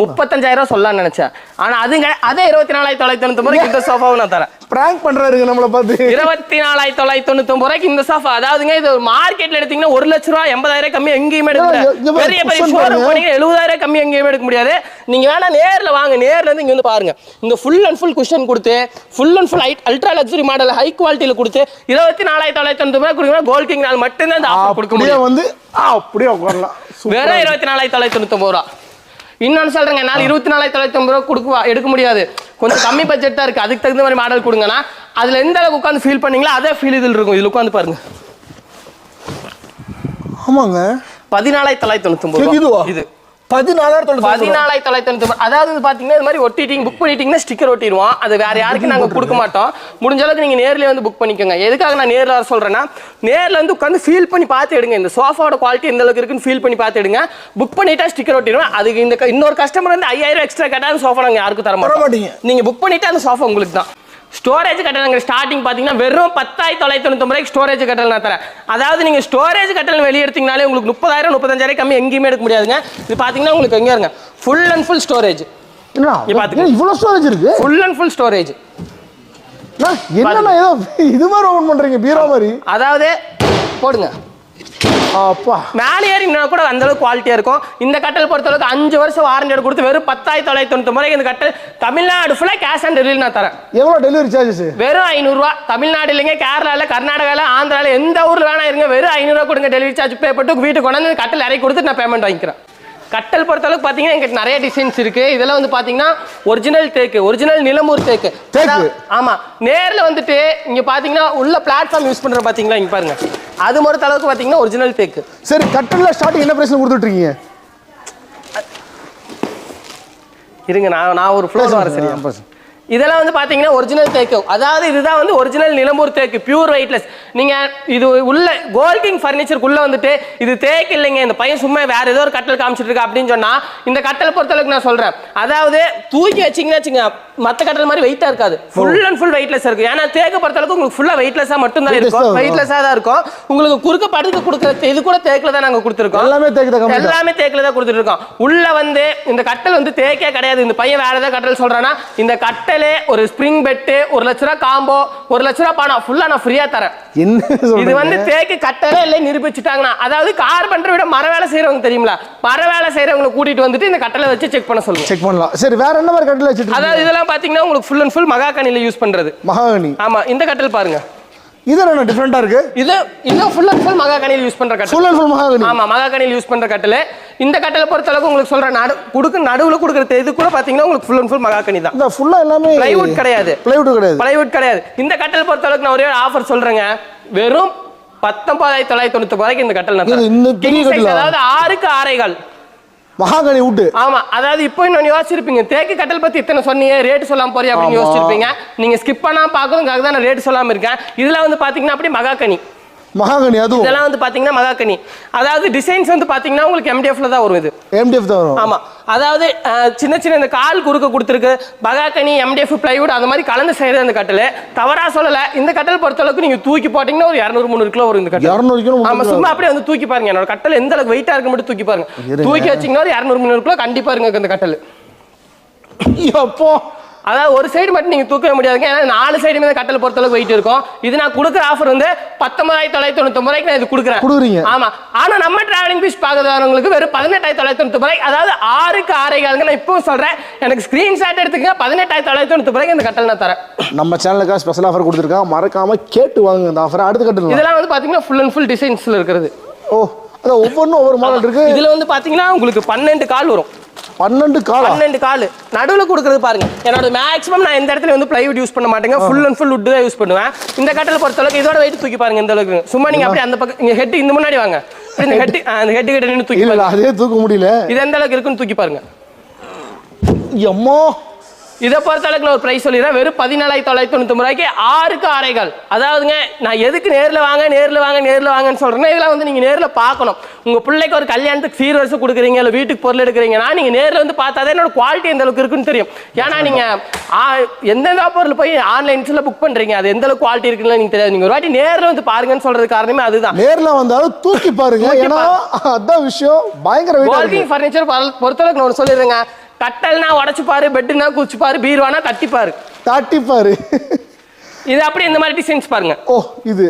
முப்பத்தஞ்சாயிரம் ரூபாய் சொல்லலாம்னு நினைச்சேன். ஆனா அதுங்க அதே இருபத்தி நாலாயிரத்தி தொள்ளாயிரத்தி தொண்ணூத்தி இந்த சோஃபாவும் நான் தரேன். பிராங்க் பண்றாருங்க நம்மளை பார்த்து. இருபத்தி நாலாயிரத்தி தொள்ளாயிரத்தி தொண்ணூத்தி ரூபாய்க்கு இந்த சோஃபா அதாவதுங்க இது ஒரு மார்க்கெட்ல எடுத்தீங்கன்னா ஒரு லட்ச ரூபா எண்பதாயிரம் கம்மி எங்கேயுமே எடுக்க பெரிய பெரிய ஷோரூம். போனீங்க எழுபதாயிரம் கம்மி எங்கேயுமே எடுக்க முடியாது. நீங்க வேணா நேர்ல வாங்க நேர்ல இருந்து இங்க வந்து பாருங்க. இங்க ஃபுல் அண்ட் ஃபுல் குஷன் கொடுத்து full and full ultra luxury model high குவாலிட்டியில கொடுத்து இருபத்தி நாலாயிரத்தி தொள்ளாயிரத்தி தொண்ணூத்தி ரூபாய் கொடுங்க கோல்ட் கிங் நாள் மட்டும்தான் இந்த ஆஃபர் கொடுக்க முடியும். வந்து அப்படியே உட்காரலாம். வெறும் இருபத்தி நாலாயிரத்தி தொள்ளாயிரத்தி தொண்ணூத்தி ரூபா. இன்னொன்னு சொல்றேங்க என்னால் இருபத்தி நாலாயிரத்தி தொள்ளாயிரத்தி ஐம்பது ரூபா எடுக்க முடியாது. கொஞ்சம் கம்மி பட்ஜெட் தான் இருக்கு. அதுக்கு தகுந்த மாதிரி மாடல் கொடுங்கன்னா அதுல எந்த அளவுக்கு உட்காந்து ஃபீல் பண்ணீங்களோ அதே ஃபீல் இதில் இருக்கும். இதுல உட்காந்து பாருங்க. ஆமாங்க. பதினாலாயிரத்தி தொள்ளாயிரத்தி இதுவா ஒன்பது இது. பதினாலாயிரத்தி தொள்ளாயிரத்தி பதினாலாயிரத்தி தொள்ளாயிரத்தி தொண்ணூத்தி அதாவது பாத்தீங்கன்னா இது மாதிரி ஒட்டிட்டீங்க புக் பண்ணிட்டீங்கன்னா ஸ்டிக்கர் ஒட்டிடுவோம் அது வேற யாருக்கும் நாங்க கொடுக்க மாட்டோம். முடிஞ்ச அளவுக்கு நீங்க நேர்லயே வந்து புக் பண்ணிக்கோங்க. எதுக்காக நான் நேர்ல வர சொல்றேன்னா நேர்ல வந்து உட்காந்து ஃபீல் பண்ணி பார்த்து எடுங்க. இந்த சோஃபாவோட குவாலிட்டி எந்த அளவுக்கு இருக்குன்னு ஃபீல் பண்ணி பார்த்து எடுங்க. புக் பண்ணிட்டா ஸ்டிக்கர் ஒட்டிடுவோம் அதுக்கு இந்த இன்னொரு கஸ்டமர் வந்து ஐயாயிரம் எக்ஸ்ட்ரா கேட்டாலும் சோஃபா நாங்க யாருக்கும் தர மாட்டோம். நீங்க புக் பண்ணிட்டா அந்த சோஃபா உங்களுக்கு தான். ஸ்டோரேஜ் கட்டணங்க ஸ்டார்டிங் பார்த்தீங்கன்னா வெறும் பத்தாயிரத்தி தொள்ளாயிரத்தி தொண்ணூத்தி ரூபாய்க்கு ஸ்டோரேஜ் கட்டல் நான் தரேன். அதாவது நீங்க ஸ்டோரேஜ் கட்டல் வெளியே எடுத்தீங்கனாலே உங்களுக்கு முப்பதாயிரம் முப்பத்தஞ்சாயிரம் கம்மி எங்கேயுமே எடுக்க முடியாதுங்க. இது பார்த்தீங்கன்னா உங்களுக்கு எங்க இருங்க. ஃபுல் அண்ட் ஃபுல் ஸ்டோரேஜ் இவ்வளவு ஸ்டோரேஜ் இருக்கு? ஃபுல் அண்ட் ஃபுல் ஸ்டோரேஜ் என்னண்ணா ஏதோ இது மாதிரி ஓபன் பண்றீங்க பீரோ மாதிரி? அதாவது போடுங்க. மேலே ஏறினா கூட அந்த அளவுக்கு குவாலிட்டியா இருக்கும். இந்த கட்டல் பொறுத்தளவுக்கு அஞ்சு வருஷம் வாரண்டி கொடுத்து வெறும் பத்தாயிரத்தி தொள்ளாயிரத்தி தொண்ணூத்தி ரூபாய்க்கு இந்த கட்டல் தமிழ்நாடு ஃபுல்லாக கேஷ் ஆன் டெலிவரி நான் தரேன். எவ்வளவு டெலிவரி சார்ஜஸ் வெறும் ஐநூறுரூவா தமிழ்நாடு இல்லைங்க கேரளாவில் கர்நாடகாவில் ஆந்திராவில் எந்த ஊரில் வேணா இருங்க வெறும் ஐநூறுரூவா கொடுங்க டெலிவரி சார்ஜ் பே பண்ணிட்டு வீட்டுக்கு கொண்டாந்து கட்டல் இறக்கி கொடுத்து நான் பேமெண்ட் வாங்கிக்கிறேன். கட்டல் பொறுத்தளவுக்கு பார்த்தீங்கன்னா எங்கிட்ட நிறைய டிசைன்ஸ் இருக்கு. இதெல்லாம் வந்து பார்த்தீங்கன்னா ஒரிஜினல் தேக்கு ஒரிஜினல் நிலம்பூர் தேக்கு தேக்கு. அதான், ஆமா. நேர்ல வந்துட்டு இங்க பாத்தீங்கன்னா உள்ள பிளாட்ஃபார்ம் யூஸ் பண்ற பாத்தீங்களா? இங்க பாருங்க. அது பொறுத்த அளவுக்கு பாத்தீங்கன்னா ஒரிஜினல் தேக்கு சரி கட்டல்ல ஸ்டார்டிங் என்ன பிரைஸ்ல கொடுத்துட்டு இருக்கீங்க? இருங்க நான் நான் ஒரு ஃப்ளோர் வர சரியா? ஆ, பேசுங்க. இதெல்லாம் வந்து பார்த்தீங்கன்னா ஒரிஜினல் தேக்கு. அதாவது இதுதான் வந்து ஒரிஜினல் நிலம்பூர் தேக்கு பியூர் வெயிட்லெஸ் நீங்கள் இது உள்ள கோல்டிங் ஃபர்னிச்சருக்குள்ளே வந்துட்டு இது தேக்கு இல்லைங்க இந்த பையன் சும்மா வேறு ஏதோ ஒரு கட்டல் காமிச்சிட்டு இருக்கா அப்படின்னு சொன்னால் இந்த கட்டலை பொறுத்தளவுக்கு நான் சொல்கிறேன் அதாவது தூக்கி வச்சிங்கன்னா வச்சுங்க மத்த கட்டல் மாதிரி வெயிட்டா இருக்காது. ஃபுல் அண்ட் ஃபுல் வெயிட்லெஸ் இருக்கு ஏன்னா தேக்கு பொறுத்தளவுக்கு உங்களுக்கு ஃபுல்லா வெயிட்லெஸ்ஸா மட்டும் தான் இருக்கும். இருக்கும். வெயிட்லெஸ்ஸா தான் இருக்கும். உங்களுக்கு குறுக்க படுக்க கொடுக்குற இது கூட தேக்குல தான் நாங்க கொடுத்துருக்கோம். எல்லாமே தேக்கு தான்? எல்லாமே தேக்கில தான் கொடுத்துட்டு இருக்கோம். உள்ள வந்து இந்த கட்டல் வந்து தேக்கே கிடையாது. இந்த பையன் வேற ஏதாவது கட்டல் சொல்றானா இந்த கட்டலே ஒரு ஸ்ப்ரிங் பெட்டு ஒரு லட்ச ரூபா காம்போ ஒரு லட்ச ரூபா பணம் ஃபுல்லா நான் ஃப்ரீயா தரேன். இது வந்து தேக்கு கட்டலே இல்லை நிரூபிச்சுட்டாங்கன்னா. அதாவது கார்பெண்டரை விட மர வேலை செய்யறவங்க தெரியுங்களா மர வேலை செய்யறவங்களை கூட்டிட்டு வந்துட்டு இந்த கட்டலை வச்சு செக் பண்ண சொல்லுங்க. செக் பண்ணலாம். சரி வேற என்ன மாதிரி கட்டல் வச்சுட்டு அதாவது இதெல்லாம் பாத்தீங்கன்னா உங்களுக்கு ஃபுல் அண்ட் ஃபுல் மகாகனில யூஸ் பண்றது. மகாகனி ஆமா இந்த கட்டல் பாருங்க. இது என்ன டிஃப்ரெண்டா இருக்கு? இது இது ஃபுல் அண்ட் ஃபுல் மகாகனியில் யூஸ் பண்ற கட்டல். ஃபுல் அண்ட் ஃபுல் மகாகனி ஆமா மகாகனியில் யூஸ் பண்ற கட்டில். இந்த கட்டில பொறுத்த அளவுக்கு உங்களுக்கு சொல்ற நடு குடுக்க நடுவுல கொடுக்குற இது கூட பாத்தீங்கன்னா உங்களுக்கு ஃபுல் அண்ட் ஃபுல் மகாகனி தான். இந்த ஃபுல்லா எல்லாமே பிளைவுட் கிடையாது. பிளைவுட் கிடையாது. பிளைவுட் கிடையாது. இந்த கட்டில் பொறுத்த அளவுக்கு நான் ஒரே ஆஃபர் சொல்றேங்க. வெறும் பத்தொன்பதாயிரத்தி தொள்ளாயிரத்தி தொண்ணூத்தி ரூபாய்க்கு இந்த கட்டல் நான்? அதாவது ஆறுக்கு ஆறேகால் மகாகனி உட்டு ஆமா அதாவது இப்போ இன்னொன்னு யோசிச்சிருப்பீங்க. தேக்கு கட்டல் பத்தி இத்தனை சொன்னீங்க ரேட் சொல்லாம போறியா அப்படின்னு. யோசிச்சிருப்பீங்க. நீங்க ஸ்கிப் பண்ணாம தான் நான் ரேட் சொல்லாம இருக்கேன். இதுல வந்து பாத்தீங்கன்னா அப்படி மகாக்கனி மகாகனி அதுவும். இதெல்லாம் வந்து பாத்தீங்கன்னா மகாக்கனி அதாவது டிசைன்ஸ் வந்து பாத்தீங்கன்னா உங்களுக்கு எம்டிஎஃப்ல தான் வரும் இது. எம்டிஎஃப் தான் வரும். ஆமா. அதாவது சின்ன சின்ன இந்த கால் குறுக்க கொடுத்துருக்கு பகாக்கனி எம்டிஎஃப் பிளைவுட் அந்த மாதிரி கலந்து செய்யறது அந்த கட்டல். தவறா சொல்லல. இந்த கட்டல் பொறுத்த அளவுக்கு நீங்க தூக்கி போட்டீங்கன்னா ஒரு இரநூறு முந்நூறு கிலோ வரும் இந்த கட்டல். 200 கிலோ, ஆமா 300 சும்மா அப்படியே வந்து தூக்கி பாருங்க. என்னோட கட்டல் எந்த அளவுக்கு வெயிட்டா இருக்கு மட்டும் தூக்கி பாருங்க. தூக்கி வச்சீங்கன்னா ஒரு இரநூறு முந்நூறு கிலோ கண்டிப்பா இருங்க இந்த கட்டல். எப்போ அதாவது ஒரு சைடு மட்டும் நீங்க தூக்கவே முடியாதுங்க. ஏன்னா நாலு சைடுமே இந்த கட்டல் பொறுத்த அளவுக்கு வெயிட் இருக்கும். இது நான் கொடுக்குற ஆஃபர் வந்து பத்தொன்பதாயிரத்தி தொள்ளாயிரத்தி தொண்ணூத்தி ரூபாய்க்கு நான் இது கொடுக்குறேன். கொடுக்குறீங்க. ஆமா. ஆனா நம்ம டிராவலிங் பீஸ் பார்க்கறவங்களுக்கு வெறும் பதினெட்டாயிரத்தி தொள்ளாயிரத்தி தொண்ணூத்தி ரூபாய். அதாவது ஆறுக்கு ஆறே காலுங்க நான் இப்பவும் சொல்றேன். எனக்கு ஸ்கிரீன்ஷாட் எடுத்துங்க பதினெட்டாயிரத்தி தொள்ளாயிரத்தி தொண்ணூத்தி ரூபாய்க்கு இந்த கட்டல் நான் தரேன். நம்ம சேனலுக்காக ஸ்பெஷல் ஆஃபர் கொடுத்துருக்காங்க. மறக்காம கேட்டு வாங்க இந்த ஆஃபர் அடுத்து கட்டலாம் இதெல்லாம் வந்து பாத்தீங்கன்னா ஃபுல் அண்ட் ஃபுல் டிசைன்ஸ்ல இருக்கிறது. ஓ அதான் ஒவ்வொன்றும் ஒவ்வொரு மாடல் இருக்கு. இதுல வந்து பாத்தீங்கன்னா உங்களுக்கு பன்னெண்டு கால் வரும். பன்னெண்டு காலம் பன்னெண்டு கால். நடுவில் கொடுக்குறது பாருங்க. என்னோட மேக்ஸிமம் நான் எந்த இடத்துல வந்து பிளைவுட் யூஸ் பண்ண மாட்டேங்க. ஃபுல் அண்ட் ஃபுல் wood தான் யூஸ் பண்ணுவேன். இந்த கட்டில் பொறுத்த அளவுக்கு இதோட வெயிட் தூக்கி பாருங்க இந்த அளவுக்கு. சும்மா நீங்க அப்படியே அந்த பக்கம் இங்க ஹெட் இந்த முன்னாடி வாங்க. இந்த ஹெட் அந்த ஹெட் கிட்ட நின்று தூக்கி அதே தூக்க முடியல. இது எந்த அளவுக்கு இருக்குன்னு தூக்கி பாருங்க. எம்மோ? இதை பொறுத்த அளவுக்கு நான் ஒரு ப்ரைஸ் சொல்லிடுறேன். வெறும் பதினாலாயிரத்தி தொள்ளாயிரத்தி தொண்ணூத்தி ரூபாய்க்கு ஆறுக்கு ஆரைகள். அதாவதுங்க நான் எதுக்கு நேர்ல வாங்க நேர்ல வாங்க நேர்ல வாங்கன்னு சொல்றேன்னா இதெல்லாம் வந்து நீங்க நேர்ல பார்க்கணும். உங்க பிள்ளைக்கு ஒரு கல்யாணத்துக்கு சீர் வருஷம் கொடுக்குறீங்க இல்ல வீட்டுக்கு பொருள் எடுக்கிறீங்கன்னா நீங்க நேர்ல வந்து பார்த்தாதான் என்னோட குவாலிட்டி எந்த அளவுக்கு இருக்குன்னு தெரியும். ஏன்னா நீங்க ஆ, எந்தெந்த பொருள் போய் ஆன்லைன்ஸ்ல புக் பண்றீங்க அது எந்த அளவுக்கு குவாலிட்டி இருக்குன்னு நீங்க தெரியாது. நீங்க ஒரு வாட்டி நேர்ல வந்து பாருங்கன்னு சொல்றது காரணமே அதுதான். நேர்ல வந்தாலும் தூக்கி பாருங்க. ஏன்னா அதான் விஷயம். பயங்கர ஃபர்னிச்சர் பொறுத்தளவுக்கு நான் ஒன்று சொல்லிடுறேங்க. கட்டல்னா உடச்சு பாரு பெட்டுனா குச்சி பாரு பீர்வானா தட்டி பாரு தாட்டி பாரு இது அப்படி இந்த மாதிரி டிசைன்ஸ் பாருங்க. ஓ இது.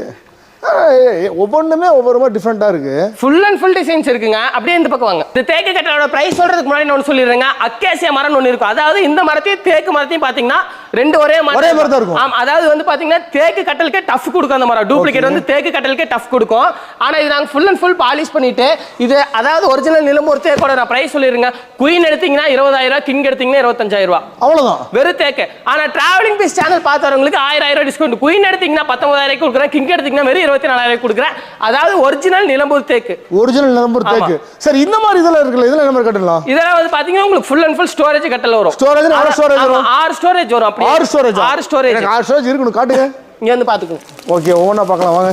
ஒவ்வொன்றுமே ஒவ்வொரு மாதிரி டிஃப்ரெண்டா இருக்கு. ஃபுல் அண்ட் ஃபுல் டிசைன்ஸ் இருக்குங்க. அப்படியே இந்த பக்கம் வாங்க. இந்த தேக்கு கட்டலோட பிரைஸ் சொல்றதுக்கு முன்னாடி நான் ஒன்று சொல்லிடுறேங்க. அக்கேசியா மரம் ஒன்று இருக்கும். அதாவது இந்த மரத்தையும் தேக்கு மரத்தையும் பாத்தீங்கன்னா ரெண்டு ஒரே ஒரே மரம் தான் இருக்கும். ஆமா அதாவது வந்து பாத்தீங்கன்னா தேக்கு கட்டலுக்கே டஃப் கொடுக்கும் அந்த மரம். டூப்ளிகேட் வந்து தேக்கு கட்டலுக்கே டஃப் கொடுக்கும். ஆனா இது நாங்க ஃபுல் அண்ட் ஃபுல் பாலிஷ் பண்ணிட்டு இது அதாவது ஒரிஜினல் நிலம்பூர் தேக்கோட நான் பிரைஸ் சொல்லிடுங்க குயின் எடுத்தீங்கன்னா இருபதாயிரம் ரூபாய் கிங் எடுத்தீங்கன்னா இருபத்தஞ்சாயிரம் ரூபாய் அவ்வளவுதான். வெறும் தேக்கு. ஆனா டிராவலிங் பீஸ் சேனல் பார்த்தவங்களுக்கு ஆயிரம் ஆயிரம் டிஸ்கவுண்ட் குயின் எடுத்தீங்கன்னா பத்தொன்பதாயிரம் கொடுக்குறேன். கிங் எடுத்தீங்கன்னா வெறும் இருபத்தி நாலாயிரம் கொடுக்குறேன். அதாவது ஒரிஜினல் நிலம்பூர் தேக்கு. ஒரிஜினல் நம்பர் ஆமா. தேக்கு. சரி இந்த மாதிரி இதெல்லாம் இருக்குல்ல இதெல்லாம் மாதிரி கட்டலாம் இதெல்லாம் வந்து பாத்தீங்கன்னா உங்களுக்கு ஃபுல் அண்ட் ஃபுல் ஸ்டோரேஜ் கட்டல வரும். எவ்வளவு storage ஆமா, வரும்? ஆறு ஸ்டோரேஜ் வரும் அப்படி ஆறு ஸ்டோரேஜ் ஆறு ஸ்டோரேஜ் ஆறு ஸ்டோரேஜ் இருக்கணும் காட்டுங்க. இங்க வந்து பாத்துக்கோங்க. ஓகே ஒவ்வொன்றா பார்க்கலாம் வாங்க.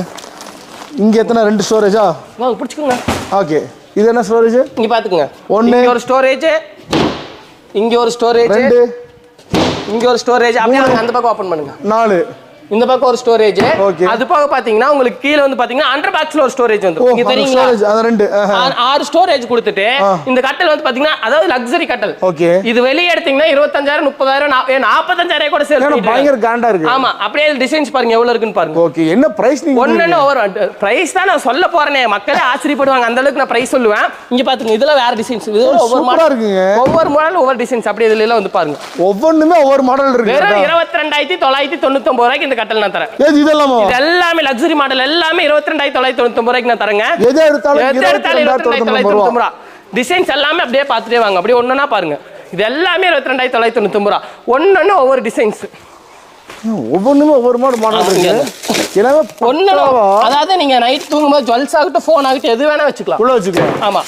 இங்க எத்தனை? ரெண்டு ஸ்டோரேஜா வாங்க பிடிச்சுக்கோங்க. ஓகே இது என்ன ஸ்டோரேஜ் இங்க பாத்துக்கோங்க. ஒண்ணு. இங்க ஒரு ஸ்டோரேஜ் இங்க ஒரு ஸ்டோரேஜ் ரெண்டு. இங்க ஒரு ஸ்டோரேஜ் அப்படியே அந்த பக்கம் ஓபன் பண்ணுங்க. நாலு. இந்த பக்கம் ஒரு ஸ்டோரேஜ். அது போக பாத்தீங்கன்னா உங்களுக்கு கீழ வந்து பாத்தீங்கன்னா அண்டர் பாக்ஸ்ல ஒரு ஸ்டோரேஜ் இங்க தெரியுங்களா? ரெண்டு. ஆறு- ஸ்டோரேஜ் கொடுத்துட்டு. இந்த கட்டல் வந்து பாத்தீங்கன்னா அதாவது லக்ஸரி கட்டல். ஓகே இது வெளியே எடுத்தீங்கன்னா இருபத்தஞ்சாயிரம் முப்பதாயிரம் நாற்பத்தஞ்சாயிரம் கூட சேல் பயங்கர காண்டா இருக்கு. ஆமா அப்படியே டிசைன்ஸ் பாருங்க எவ்வளவு இருக்குன்னு பாருங்க. ஓகே என்ன பிரைஸ் நீங்க ஒன்னு ஒவ்வொரு பிரைஸ் தான் நான் சொல்ல போறேனே. மக்களே ஆச்சரியப்படுவாங்க அந்த அளவுக்கு நான் பிரைஸ் சொல்லுவேன். இங்க பாத்துங்க இதுல வேற டிசைன்ஸ் இதுல ஒவ்வொரு மாடல் இருக்குங்க. ஒவ்வொரு மாடல் ஒவ்வொரு டிசைன்ஸ் அப்படியே இதுல எல்லாம் வந்து பாருங்க. ஒவ்வொன்றுமே ஒவ்வொரு மாடல் இருக்கு இருபத்தி ரெண்டாயிரத்தி தொள்ளாயிரத்தி தொண்ணூத்தி ஒன்பது ரூபாய்க்கு இந்த கட்டல் நான் தரேன். இதெல்லாமா? இது எல்லாமே லக்ஸரி மாடல் எல்லாமே இருபத்தி ரெண்டாயிரத்தி தொள்ளாயிரத்தி தொண்ணூத்தி ரூபாய்க்கு நான் தரேங்க. எது எடுத்தாலும் இருபத்தி இருபத்தி தொண்ணூத்தி டிசைன்ஸ் எல்லாமே அப்படியே பார்த்துட்டே வாங்க. அப்படியே ஒண்ணுனா பாருங்க. இது எல்லாமே இருபத்தி ரெண்டாயிரத்தி தொள்ளாயிரத்தி தொண்ணூத்தி ரூபா. ஒன்னொன்னு ஒவ்வொரு டிசைன்ஸ் ஒவ்வொன்றுமே ஒவ்வொரு மாடல் மாடல் இருக்கு. எல்லாமே பக்காவா அதாவது நீங்க நைட் தூங்கும்போது ஜுவல்ஸ் ஆகட்டும் ஃபோன் ஆகட்டும் எது வேணா வச்சுக்கலாம். உள்ள வச்சுக்கலாம். ஆமா.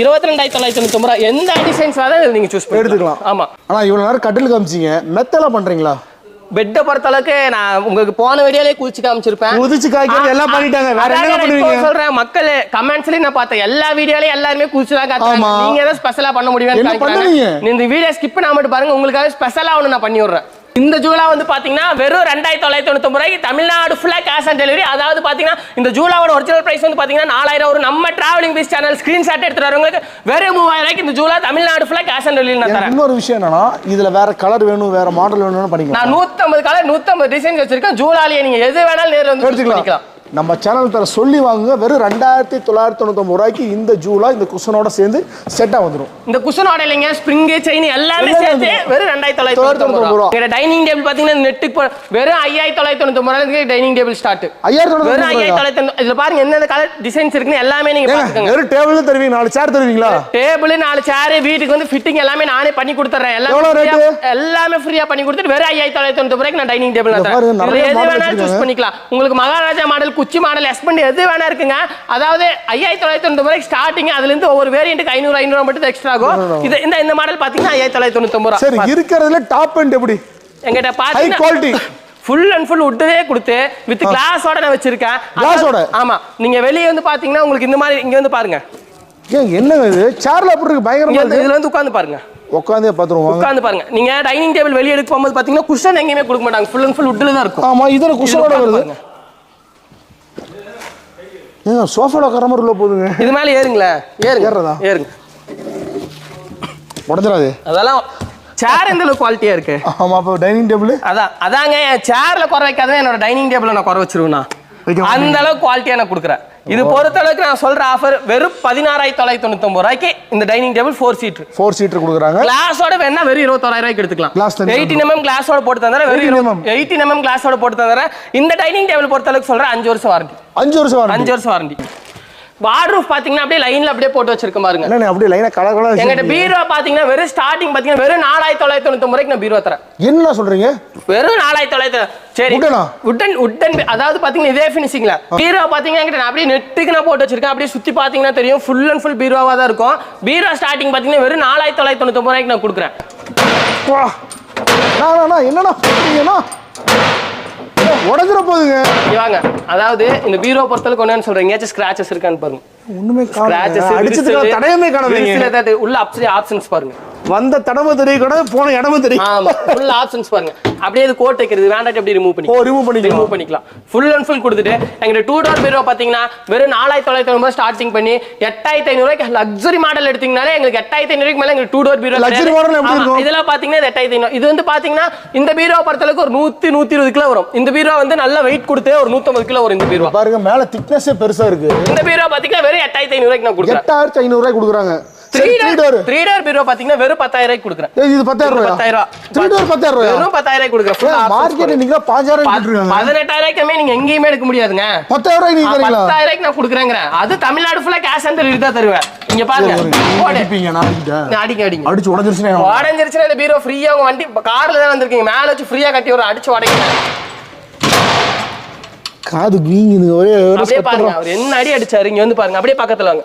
இருபத்தி ரெண்டாயிரத்தி தொள்ளாயிரத்தி தொண்ணூத்தி ரூபா. எந்த டிசைன்ஸ் வேணாலும் நீங்க சூஸ் எடுத்துக்கலாம். ஆமா. ஆனா இவ்வளவு நேரம் கட்டில் காமிச்சீங்க. மெத்தெல்லாம் பண்றீங்களா? பெட்டை பொறுத்த அளவுக்கு நான் உங்களுக்கு போன வீடியோலயே குளிச்சு காமிச்சிருப்பேன். குதிச்சு காய்க்கிறது எல்லாம் பண்ணிட்டாங்க. வேற என்ன பண்ணுவீங்க? சொல்றேன் மக்கள் கமெண்ட்ஸ்லயும் நான் பார்த்தேன். எல்லா வீடியோலயும் எல்லாருமே குளிச்சு தான் காட்டுறாங்க. நீங்க ஏதாவது ஸ்பெஷலா பண்ண முடியும்னு இந்த வீடியோ ஸ்கிப் பண்ணாம மட்டும் பாருங்க. உங்களுக்காக ஸ்பெஷலா ஒன்று நான் பண்ணி விடுறேன். இந்த ஜூலா வந்து பாத்தீங்கன்னா வெறும் ரெண்டாயிரத்தி தொள்ளாயிரத்தி தொண்ணூத்தி ரூபாய்க்கு தமிழ்நாடு ஃபுல்லா கேஷ் ஆன் டெலிவரி அதாவது பாத்தீங்கன்னா இந்த ஜூலாவோட ஒரிஜினல் பிரைஸ் வந்து பாத்தீங்கன்னா நாலாயிரம். ஒரு நம்ம டிராவலிங் பீஸ் சேனல் ஸ்கிரீன்ஷாட் எடுத்துட்டு வரவங்களுக்கு வெறும் மூவாயிரம் ரூபாய்க்கு இந்த ஜூலா தமிழ்நாடு ஃபுல்லா கேஷ் ஆன் டெலிவரி நான் தரேன் இன்னொரு விஷயம் என்னன்னா இதுல வேற கலர் வேணும் வேற மாடல் வேணும்னு பண்ணிக்கலாம் நான் நூத்தம்பது கலர் நூத்தம்பது டிசைன்ஸ் வச்சிருக்கேன். ஜூலாலேயே நீங்க எது வேணாலும் நேர்ல வந்து எடுத்துக்கலாம். நம்ம சேனல் தர சொல்லி வாங்குங்க. வெறும் ரெண்டாயிரத்தி தொள்ளாயிரத்தி தொண்ணூத்தொம்பது ரூபாய்க்கு இந்த ஜூலா இந்த குஷனோட சேர்ந்து செட்டா வந்துடும் இந்த குஷனோட இல்லைங்க ஸ்ப்ரிங் செயின் எல்லாமே சேர்த்து வெறும் ரெண்டாயிரத்தி தொள்ளாயிரத்தி தொள்ளாயிரத்தி தொண்ணூத்தி தொண்ணூத்தி ரூபா டைனிங் டேபிள் பாத்தீங்கன்னா நெட்டுக்கு போ வெறும் ஐயாயிரத்தி தொள்ளாயிரத்தி தொண்ணூத்தி ஒன்பது டைனிங் டேபிள் ஸ்டார்ட் ஐயாயிரத்தி வெறும் ஐயாயிரத்தி தொள்ளாயிரத்தி இதுல பாருங்க எந்தெந்த கலர் டிசைன்ஸ் இருக்குன்னு எல்லாமே நீங்க பாத்துக்கோங்க வெறும் டேபிள் தருவீங்க நாலு சேர் தருவீங்களா? டேபிள் நாலு சேர் வீட்டுக்கு வந்து ஃபிட்டிங் எல்லாமே நானே பண்ணி கொடுத்துறேன். எல்லாமே rate? free-ஆ- எல்லாமே ஃப்ரீயா பண்ணி கொடுத்துட்டு வெறும் ஐயாயிரத்தி தொள்ளாயிரத்தி தொண்ணூத்தி ரூபாய்க்கு நான் டைனிங் டேபிள் நிறைய எது வேணாலும் சூஸ். பண்ணிக்கலாம். உங்களுக்கு மகாராஜா மாடல் குச்சி மாடல் எஸ்பெண்ட் எது வேணா இருக்குங்க. அதாவது ஐயாயிரத்தி தொள்ளாயிரத்தி தொண்ணூத்தி ஸ்டார்டிங் அதுல இருந்து ஒவ்வொரு வேரியண்ட்டுக்கு ஐநூறு ஐநூறு மட்டும் எக்ஸ்ட்ரா ஆகும். இது இந்த இந்த மாடல் பாத்தீங்கன்னா ஐயாயிரத்தி தொள்ளாயிரத்தி தொண்ணூத்தி சரி இருக்கிறதுல டாப் அண்ட் எப்படி? எங்கிட்ட quality. பாத்தீங்கன்னா ஃபுல் அண்ட் ஃபுல் உட்டதே கொடுத்து வித் கிளாஸோட நான் வச்சிருக்கேன். ஓட? ஆமா. நீங்க வெளியே வந்து பாத்தீங்கன்னா உங்களுக்கு இந்த மாதிரி இங்க வந்து பாருங்க. ஏன் என்னங்க இது? சேர்ல அப்படி இருக்கு? பயங்கரமா இருக்கு. இதுல வந்து உட்காந்து பாருங்க. உட்காந்தே பார்த்துருவோம் உட்காந்து பாருங்க. நீங்க டைனிங் டேபிள் வெளியே எடுக்க போகும்போது பாத்தீங்கன்னா குஷன் எங்கேயுமே கொடுக்க மாட்டாங்க. ஃபுல் அண்ட் ஃபுல் உட்ல தான் இருக்கும். ஆமா இதுல குஷனோட உட்கார்ந்து வருது. ஏங்க சோஃபால உட்கார மாதிரி உள்ள போகுதுங்க இது மேல ஏறுங்களேன் ஏறுங்க. ஏறுறதா? ஏறுங்க. உடஞ்சிடாது. அதெல்லாம் சேர் எந்த அளவுக்கு குவாலிட்டியா இருக்கு? ஆமா அப்போ டைனிங் டேபிள் அதான் அதாங்க என் சேர்ல குறை வைக்காத என்னோட டைனிங் டேபிள நான் குறை வச்சிருவேண்ணா. அந்த அளவுக்கு குவாலிட்டியா நான் கொடுக்குறேன். இது பொறுத்த அளவுக்கு நான் சொல்ற ஆஃபர் வெறும் பதினாறாயிரத்தி தொள்ளாயிரத்தி தொண்ணூத்தி ரூபாய்க்கு இந்த dining table four seat four seater கொடுக்குறாங்க. கிளாஸோட வேணா வெறும் இருபத்தோராயிரம் ரூபாய்க்கு எடுத்துக்கலாம். எயிட்டின் எம்எம் கிளாஸோட போட்டு 18 வெறும். எயிட்டின் எம்எம் கிளாஸோட போட்டு தந்துறேன் இந்த டைனிங் டேபிள் பொறுத்த அளவுக்கு சொல்றேன் அஞ்சு வருஷம் வாரண்டி அஞ்சு வருஷம் அஞ்சு வருஷம் வாரண்டி வார்ட்ரூஃப் பாத்தீங்கன்னா அப்படியே லைன்ல அப்படியே போட்டு வச்சிருக்க பாருங்க. அப்படியே லைனா கலர் எங்கிட்ட கலர் பீரோ பாத்தீங்கன்னா வெறும் ஸ்டார்டிங் பாத்தீங்கன்னா வெறும் நாலாயிரத்தி தொள்ளாயிரத்தி தொண்ணூத்தி ரூபாய்க்கு நான் பீரோ தரேன். என்ன சொல்றீங்க? வெறும் நாலாயிரத்தி தொள்ளாயிரத்தி சரி? உட்டன் உட்டன் அதாவது பாத்தீங்கன்னா இதே ஃபினிஷிங்ல பீரோ பாத்தீங்கன்னா என்கிட்ட நான் அப்படியே நெட்டுக்கு நான் போட்டு வச்சிருக்கேன். அப்படியே சுத்தி பாத்தீங்கன்னா தெரியும். ஃபுல் அண்ட் ஃபுல் பீரோவா தான் இருக்கும். பீரோ ஸ்டார்டிங் பாத்தீங்கன்னா வெறும் நாலாயிரத்தி தொள்ளாயிரத்தி தொண்ணூத்தி ரூபாய்க்கு நான் கொடுக்குறேன். என்னண்ணா உடஞ்சிட போகுதுங்க வாங்க. அதாவது இந்த பீரோ பொறுத்தளவுக்கு ஒன்னு சொல்றேன் எங்கேயாச்சும் ஸ்கிராச்சஸ் இருக்கான்னு பாருங்க. ஒண்ணுமே ஸ்கிராச்சஸ் அடிச்சதுக்கு தடயமே காணாதீங்க உள்ள ஆப்ஷன்ஸ் பாருங்க. வந்த தடவை தெரியக்கூடாது போன இடமும் தெரியும். ஆமா ஃபுல் ஆப்ஷன்ஸ் பாருங்க. அப்படியே இது கோட் வைக்கிறது வேண்டாம் எப்படி ரிமூவ் பண்ணி ஓ ரிமூவ் பண்ணிக்கலாம். ரிமூவ் பண்ணிக்கலாம். ஃபுல் அண்ட் ஃபுல் கொடுத்துட்டு எங்கிட்ட டூ டோர் பீரோ பாத்தீங்கன்னா வெறும் நாலாயிரத்தி தொள்ளாயிரத்தி ஐநூறு ஸ்டார்டிங் பண்ணி எட்டாயிரத்தி ஐநூறுக்கு லக்ஸரி மாடல் எடுத்தீங்கனாலே எங்களுக்கு எட்டாயிரத்தி ஐநூறுக்கு மேல எங்களுக்கு டூ டோர் பீரோ Luxury model எப்படி இருக்கும்? இதெல்லாம் பாத்தீங்கன்னா இது எட்டாயிரத்தி ஐநூறு. இது வந்து பாத்தீங்கன்னா இந்த பீரோ பொறுத்தளவுக்கு ஒரு நூத்தி நூத்தி இருபது கிலோ வரும். இந்த பீரோ வந்து நல்ல வெயிட் கொடுத்து ஒரு நூத்தம்பது கிலோ வரும் இந்த பீரோ பாருங்க மேல திக்னஸே பெருசா இருக்கு. இந்த பீரோ பாத்தீங்கன்னா வெறும் எட்டாயிரத்தி ஐநூறுக்கு நான் கொடுக்குறேன். எட்டாயிரத்தி ஐநூறு ரூபாய் கொடுக்குறாங்க. த்ரீ டோர் த்ரீ டோர் பீரோ பாத்தீங்கன்னா வெறும் பத்தாயிரம் ரூபாய்க்கு கொடுக்குறேன். இது பத்தாயிரம் ரூபாய்? பத்தாயிரம் த்ரீ டோர் பத்தாயிரம் ரூபாய்? வெறும் பத்தாயிரம் ரூபாய்க்கு கொடுக்குறேன். மார்க்கெட் நீங்க பாஞ்சாயிரம் கொடுத்துருக்காங்க. பதினெட்டாயிரம் ரூபாய்க்குமே நீங்க எங்கேயுமே எடுக்க முடியாதுங்க. பத்தாயிரம் ரூபாய் நீங்க பத்தாயிரம் ரூபாய்க்கு நான் கொடுக்குறேங்கிறேன். அது தமிழ்நாடு ஃபுல்லா கேஷ் ஆன் டெலிவரி தான் தருவேன். இங்க பாருங்க. அடிங்க அடிச்சு உடஞ்சிருச்சுன்னா இந்த பீரோ ஃப்ரீயா உங்க வண்டி கார்ல தான் வந்திருக்கீங்க. மேல வச்சு ஃப்ரீயா கட்டி ஒரு அடிச்சு உடைங்க காது வீங்குது ஒரே அப்படியே. பாருங்க. அவர் என்ன அடி அடிச்சாரு? இங்க வந்து பாருங்க. அப்படியே பக்கத்துல வாங்க.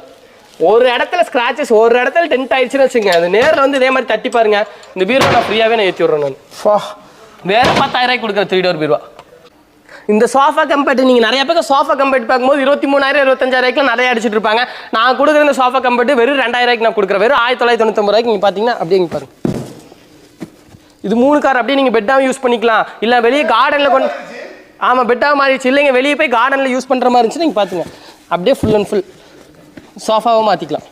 ஒரு இடத்துல ஸ்கிராச்சஸ் ஒரு இடத்துல டென்ட் ஆயிடுச்சுன்னு வச்சுங்க அது நேர்ல வந்து இதே மாதிரி தட்டி பாருங்க. இந்த பீரோ நான் ஃப்ரீயாவே நான் ஏத்தி விடுறேன் நான். ஃபா. வேற பத்தாயிரம் ரூபாய்க்கு கொடுக்குற த்ரீ டோர் பீரோ இந்த சோஃபா கம்பெட் நீங்க நிறைய பேர் சோஃபா கம்பெட் பார்க்கும்போது இருபத்தி மூணாயிரம் இருபத்தஞ்சாயிரம் நிறைய அடிச்சிட்டு இருப்பாங்க. நான் கொடுக்குற இந்த சோஃபா கம்பெட் வெறும் ரெண்டாயிரம் ரூபாய்க்கு நான் கொடுக்குறேன். வெறும் ஆயிரத்தி தொள்ளாயிரத்தி தொண்ணூத்தி ரூபாய்க்கு நீங்க பாத்தீங்கன்னா அப்படியே இங்க பாருங்க. இது மூணு கார் அப்படியே நீங்க பெட்டாவும் யூஸ் பண்ணிக்கலாம். இல்ல வெளியே கார்டன்ல கொண்டு ஆமா பெட்டாக மாறிடுச்சு. இல்லைங்க வெளியே போய் கார்டன்ல யூஸ் பண்ற மாதிரி இருந்துச்சு நீங்க பாத்துங்க. அப்படியே ஃபுல் அண்ட் ஃபுல் சோஃபாவை மாத்திக்கலாம்.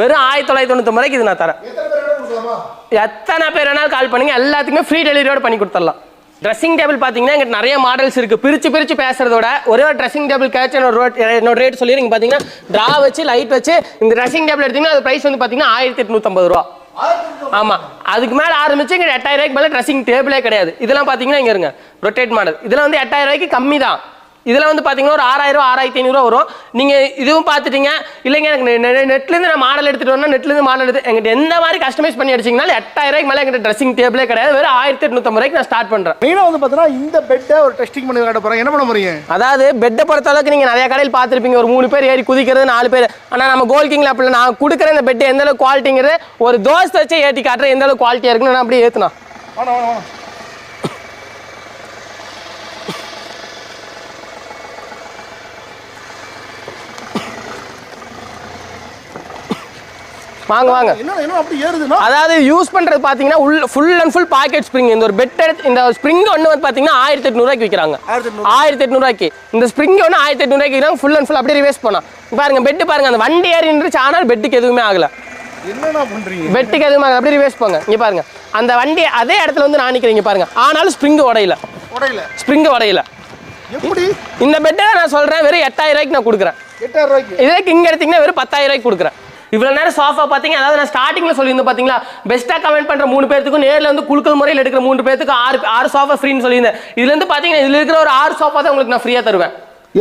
வெறும் ஆயிரத்தி தொள்ளாயிரத்தி தொண்ணூத்தி ரூபாய்க்கு இது நான் தரேன். எத்தனை பேர் வேணாலும் கால் பண்ணுங்க. எல்லாத்துக்குமே ஃப்ரீ டெலிவரியோட பண்ணி கொடுத்துடலாம். ட்ரெஸ்ஸிங் டேபிள் பார்த்தீங்கன்னா எங்கிட்ட நிறைய மாடல்ஸ் இருக்கு. பிரிச்சு பிரிச்சு பேசுறதோட ஒரே ஒரு ட்ரெஸ்ஸிங் டேபிள் கேட்ச் என்னோட ரேட் என்னோட ரேட் சொல்லி நீங்க பார்த்தீங்கன்னா ட்ரா வச்சு லைட் வச்சு இந்த ட்ரெஸ்ஸிங் டேபிள் எடுத்தீங்கன்னா அது ப்ரைஸ் வந்து பார்த்தீங்கன்னா ஆயிரத்தி எட்நூத்தம்பது ரூபா. ஆமா. அதுக்கு மேல ஆரம்பிச்சு இங்க எட்டாயிரம் ரூபாய்க்கு மேல ட்ரெஸ்ஸிங் டேபிளே கிடையாது. இதெல்லாம் பாத்தீங்கன்னா இங்க இருங்க. ரொட்டேட் மாடல் இதெல்லாம் வந்து எட்டாயிரம் ரூபாய்க்கு கம்மி தான். இதுல வந்து பாத்தீங்கன்னா ஒரு ஆறாயிரம் ரூபா ஆறாயிரத்தி ஐநூறுவா வரும். நீங்க இதுவும் பார்த்துட்டீங்க. இல்லைங்க எனக்கு நெ- நெ- நெட்ல இருந்து நான் மாடல் எடுத்துட்டு வரணும் நெட்ல இருந்து மாடல் எடுத்து எங்கிட்ட எந்த மாதிரி கஸ்டமைஸ் பண்ணி அடிச்சீங்கனாலும் எட்டாயிரம் மேல எங்கிட்ட ட்ரெஸ்ஸிங் டேபிளே கிடையாது. வெறும் ஆயிரத்தி எட்நூத்தம்பது ரூபாய்க்கு நான் ஸ்டார்ட் பண்றேன். மெயினா வந்து பார்த்தீங்கன்னா இந்த பெட்டை ஒரு டெஸ்டிங் பண்ணி காட்ட போறேன். என்ன பண்ண போறீங்க? அதாவது பெட்டை பொறுத்த அளவுக்கு நீங்க நிறைய கடையில் பார்த்துருப்பீங்க. ஒரு மூணு பேர் ஏறி குதிக்கிறது நாலு பேர். ஆனா நம்ம கோல் கிங்ல அப்படி. நான் கொடுக்குற இந்த பெட் எந்த அளவுக்கு குவாலிட்டிங்கிறது ஒரு தோசை வச்சு ஏற்றி காட்டுறேன் எந்த அளவுக்கு குவாலிட்டியா இருக்குன்னு நான் அப்படியே ஏத்துனா. வாங்க வாங்க. என்ன என்ன அப்படி ஏறுதுன்னா? அதாவது யூஸ் பண்றது பாத்தீங்கன்னா உள்ள full and full pocket spring இந்த ஒரு பெட் எடுத்து இந்த ஸ்ப்ரிங் ஒன்று வந்து பாத்தீங்கன்னா ஆயிரத்தி எட்நூறுவாய்க்கு விற்கிறாங்க 1800 ஆயிரத்தி எட்நூறுவாய்க்கு இந்த ஸ்ப்ரிங் ஒன்று ஆயிரத்தி எட்நூறுவாய்க்கு விற்கிறாங்க ஃபுல் அண்ட் ஃபுல் அப்படியே ரிவேஸ் பண்ணா பாருங்க பெட் பாருங்க அந்த வண்டி ஏறி நின்றுச்சு ஆனால் பெட்டுக்கு எதுவுமே ஆகல. பெட்டுக்கு எதுவுமே ஆகல அப்படியே ரிவேஸ் போங்க. இங்க பாருங்க அந்த வண்டி அதே இடத்துல வந்து நான் நிக்கிறேன் இங்க பாருங்க. ஆனாலும் ஸ்ப்ரிங் உடையல. உடையில. ஸ்ப்ரிங் உடையல. எப்படி? இந்த பெட்டை நான் சொல்றேன் வெறும் எட்டாயிரம் ரூபாய்க்கு நான் கொடுக்குறேன். எட்டாயிரம் ரூபாய்க்கு? இதே இங்க எடுத்தீங்கன்னா வெறும் பத்தாயிரம் ரூபாய்க்கு கொடுக்குறேன். இவ்வளவு நேரம் சோஃபா பாத்தீங்க அதாவது நான் ஸ்டார்டிங்ல சொல்லியிருந்தேன் பாத்தீங்களா பெஸ்ட்டா கமெண்ட் பண்ற மூணு பேர்த்துக்கும் நேர்ல வந்து குழுக்கள் முறையில் எடுக்கிற மூணு பேர்த்துக்கு ஆறு ஆறு சோஃபா ஃப்ரீன்னு சொல்லியிருந்தேன். இதுல இருந்து பாத்தீங்கன்னா இதுல இருக்கிற ஒரு ஆறு சோஃபா தான் உங்களுக்கு நான் ஃப்ரீயா தருவேன்.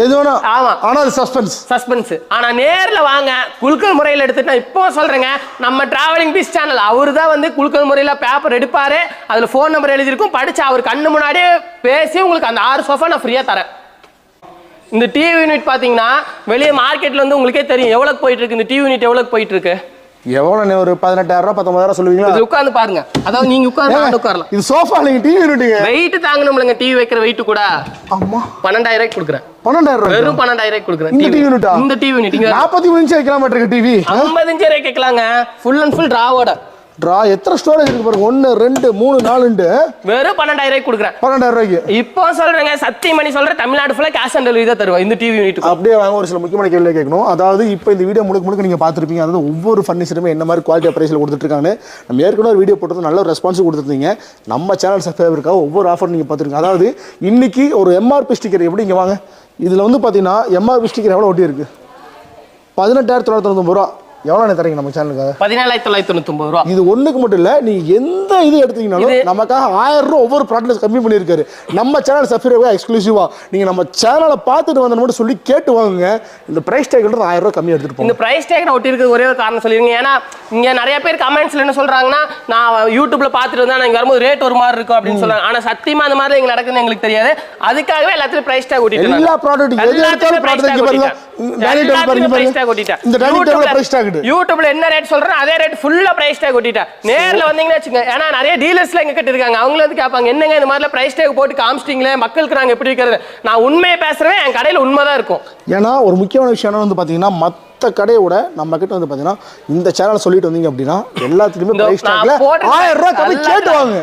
எது வேணா ஆமா. ஆனா அது சஸ்பென்ஸ் சஸ்பென்ஸ் ஆனா நேர்ல வாங்க குழுக்கள் முறையில் எடுத்துட்டு நான் இப்போ சொல்றேங்க நம்ம டிராவலிங் பீஸ் சேனல் அவரு தான் வந்து குழுக்கள் முறையில் பேப்பர் எடுப்பாரு அதுல ஃபோன் நம்பர் எழுதியிருக்கும் படிச்சு அவர் கண்ணு முன்னாடியே பேசி உங்களுக்கு அந்த ஆறு சோஃபா நான் ஃப்ரீயா தரேன். இந்த டிவி யூனிட் பாத்தீங்கன்னா வெளியே மார்க்கெட்ல வந்து உங்களுக்கே தெரியும். எவ்வளவு போயிட்டு இருக்கு இந்த டிவி யூனிட் எவ்வளவு போயிட்டு இருக்கு எவ்வளோ ஒரு பதினெட்டாயிரம் ரூபா பத்தொன்பதாயிரம் சொல்லுவீங்களா? இது உட்கார்ந்து பாருங்க. அதாவது நீங்க உட்கார்ந்து நான் உட்காரலாம். இது சோஃபா இல்லைங்க டிவி யூனிட்டுங்க வெயிட் தாங்கணும்லங்க டிவி வைக்கிற வெயிட் கூட. அம்மா பன்னெண்டாயிரம் ரூபாய்க்கு கொடுக்குறேன். பன்னெண்டாயிரம் வெறும் பன்னெண்டாயிரம் கொடுக்குறேன் இந்த unit ஆ? இந்த டிவி யூனிட் நாற்பத்தி மூணு இன்ச்சு வைக்கலாம் டிவி ஐம்பது இன்ச்சு வரை கேட்கலாங்க. ஃபுல் அண்ட் ஃபுல் டிராவோட ட்ரா எத்தனை ஸ்டோரேஜ் இருக்கு பாருங்க. ஒன்று ரெண்டு மூணு நாலுண்டு. வெறும் பன்னெண்டாயிரம் ரூபாய்க்கு கொடுக்குறேன். பன்னெண்டாயிரம் ரூபாய்க்கு. இப்போ சொல்றேங்க சத்தியம் பண்ணி சொல்றேன் தமிழ்நாடு ஃபுல்லா கேஷ் ஆன் டெலிவரி தான் தருவோம். இந்த டிவி யூனிட் அப்படியே வாங்க ஒரு சில முக்கியமான கேள்வி கேட்கணும். அதாவது இப்போ இந்த வீடியோ முழுக்க முழுக்க நீங்கள் பார்த்துருப்பீங்க. அதாவது ஒவ்வொரு ஃபர்னிச்சருமே என்ன மாதிரி குவாலிட்டி ப்ரைஸில் கொடுத்துட்ருக்காங்க நம்ம ஏற்கனவே ஒரு வீடியோ போட்டது நல்ல ரெஸ்பான்ஸ் கொடுத்துருந்தீங்க. நம்ம சேனல் சப்ஸ்கிரைபருக்காக ஒவ்வொரு ஆஃபர் நீங்கள் பார்த்துருக்கீங்க. அதாவது இன்னைக்கு ஒரு எம்ஆர்பி ஸ்டிக்கர் எப்படி இங்கே வாங்க. இதில் வந்து பார்த்தீங்கன்னா எம்ஆர்பி ஸ்டிக்கர் எவ்வளோ ஒட்டி இருக்கு? பதினெட்டாயிரத்தி தொள்ளாயிரத்தி தொண்ணூத்தொம்பது ரூபா. எவ்வளோ தரீங்க நம்ம சேனலுக்காக பதினேழாயிரத்தி தொள்ளாயிரத்தி தொண்ணூத்தி ரூபா. இது ஒண்ணுக்கு மட்டும் இல்ல நீ எந்த இது எடுத்தீங்கனாலும் நமக்காக ஆயிரம் ரூபாய் ஒவ்வொரு ப்ராடக்ட் கம்மி பண்ணியிருக்காரு. நம்ம சேனல் சப்ஸ்கிரைபா எக்ஸ்க்ளூசிவா நீங்க நம்ம சேனலை பார்த்துட்டு வந்த மட்டும் சொல்லி கேட்டு வாங்குங்க. இந்த பிரைஸ் டேக்ன்றது ஆயிரம் ரூபாய் கம்மி எடுத்துட்டு போங்க இந்த பிரைஸ் டேக் நான் ஒட்டி இருக்கிறது ஒரே ஒரு காரணம் சொல்லிருங்க ஏன்னா இங்க நிறைய பேர் கமெண்ட்ஸ்ல என்ன சொல்றாங்கன்னா நான் யூடியூப்ல பார்த்துட்டு வந்தா நான் இங்க வரும்போது ரேட் ஒரு மாதிரி இருக்கும் அப்படின்னு சொல்றாங்க. ஆனா சத்தியமா அந்த மாதிரி எங்க நடக்குதுன்னு எங்களுக்கு தெரியாது. அதுக்காகவே எல்லாத்துலயும் பிரைஸ் டேக் ஒட்டிட்டு எல்லா ப்ராடக்ட் எது எடுத்தாலும் ப்ராடக்ட் பாருங்க. டைனிங் டேபிள் பாருங்க பாருங்க. இந்த டைனிங் டேபிள் பிரைஸ் டேக் யூடியூப்ல என்ன ரேட் சொல்றேன் அதே ரேட் ஃபுல்லா பிரைஸ் டேக் ஒட்டிட்டேன் நேர்ல வந்தீங்கன்னா வச்சுங்க ஏன்னா நிறைய டீலர்ஸ்ல எங்க கிட்ட இருக்காங்க. அவங்கள வந்து கேட்பாங்க என்னங்க இந்த மாதிரி பிரைஸ் டேக் போட்டு காமிச்சிட்டீங்களே? மக்களுக்கு நாங்க எப்படி இருக்கிறது நான் உண்மையை பேசுறேன். என் கடையில உண்மைதான் இருக்கும். ஏன்னா ஒரு முக்கியமான விஷயம் என்ன வந்து பார்த்தீங்கன்னா மற்ற கடையோட நம்ம கிட்ட வந்து பார்த்தீங்கன்னா இந்த சேனல் சொல்லிட்டு வந்தீங்க அப்படின்னா எல்லாத்துக்குமே பிரைஸ் டேக்ல ஆயிரம் ரூபாய் கம்மி நல்லா கேட்டு வாங்க.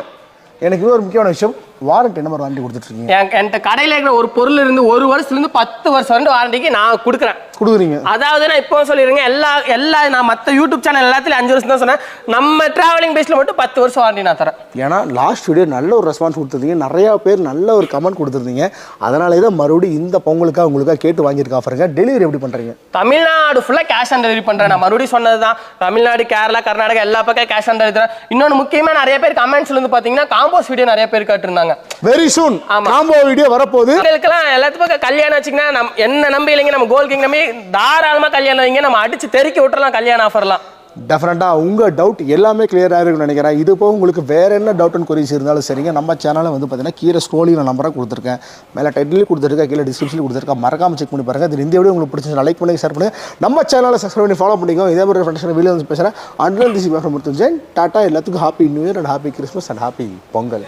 எனக்கு இன்னொரு முக்கியமான விஷயம் வாரண்டி என்ன வாரண்டி கொடுத்துட்டு இருக்கீங்க? என் என்கிட்ட கடையில இருக்கிற ஒரு பொருள் இருந்து ஒரு வருஷத்துல இருந்து பத்து வருஷம் வரைக்கும் வாரண்டிக்கு நான் கொடுக்குறேன். கொடுக்குறீங்க. அதாவது நான் இப்போ சொல்லிடுங்க எல்லா எல்லா நான் மற்ற யூடியூப் சேனல் எல்லாத்துலயும் அஞ்சு வருஷம் தான் சொன்னேன். நம்ம டிராவலிங் பேஸ்ல மட்டும் பத்து வருஷம் வாரண்டி நான் தரேன். ஏன்னா லாஸ்ட் வீடியோ நல்ல ஒரு ரெஸ்பான்ஸ் கொடுத்துருந்தீங்க. நிறையா பேர் நல்ல ஒரு கமெண்ட் கொடுத்துருந்தீங்க. அதனால தான் மறுபடியும் இந்த பொங்கலுக்காக உங்களுக்காக கேட்டு வாங்கியிருக்க ஆஃபருங்க டெலிவரி எப்படி பண்ணுறீங்க தமிழ்நாடு ஃபுல்லாக கேஷ் ஆன் டெலிவரி பண்றேன். நான் மறுபடியும் சொன்னதுதான். தமிழ்நாடு கேரளா கர்நாடகா எல்லா பக்கம் கேஷ் ஆன் டெலிவரி தரேன். இன்னொன்று முக்கியமா நிறைய பேர் கமெண்ட்ஸ்ல இருந்து பாத்தீங்கன்னா காம்போஸ் வீடியோ நிறைய பேர் கேட்டிருந்தாங்க. வெரி சூன் ஆமா. காம்போ வீடியோ வரப்போகுது. எல்லாத்துக்கும் கல்யாணம் வச்சுங்கன்னா என்ன நம்பி இல்லைங்க நம்ம கோல் கிங் நம்பி தாராளமாக கல்யாணம் வைங்க நம்ம அடிச்சு தெறிக்க விட்டுறலாம் கல்யாண ஆஃபர்லாம் டெஃபினட்டாக உங்கள் டவுட் எல்லாமே கிளியராக இருக்குன்னு நினைக்கிறேன். இது போக உங்களுக்கு வேறு என்ன டவுட் அண்ட் கொரிஸ் இருந்தாலும் சரிங்க. நம்ம சேனலில் வந்து பார்த்தீங்கன்னா கீழே ஸ்க்ரோலிங் நம்பராக கொடுத்துருக்கேன். மேலே டைட்டில் கொடுத்துருக்கேன். கீழே டிஸ்கிரிப்ஷனில் கொடுத்துருக்கேன். மறக்காமல் செக் பண்ணி பாருங்கள் இது இந்த வீடியோ உங்களுக்கு பிடிச்சிருந்தா லைக் பண்ணி ஷேர் பண்ணுங்கள் நம்ம சேனலை சப்ஸ்கிரைப் பண்ணி ஃபாலோ பண்ணிக்கோ இதே மாதிரி ஃப்ரெண்ட்ஸ் வீடியோ வந்து பேசுகிறேன் அண்ட் திஸ் பேசுகிறேன் டாட்டா எல்லாத்துக்கும் happy new year and happy Christmas and happy Pongal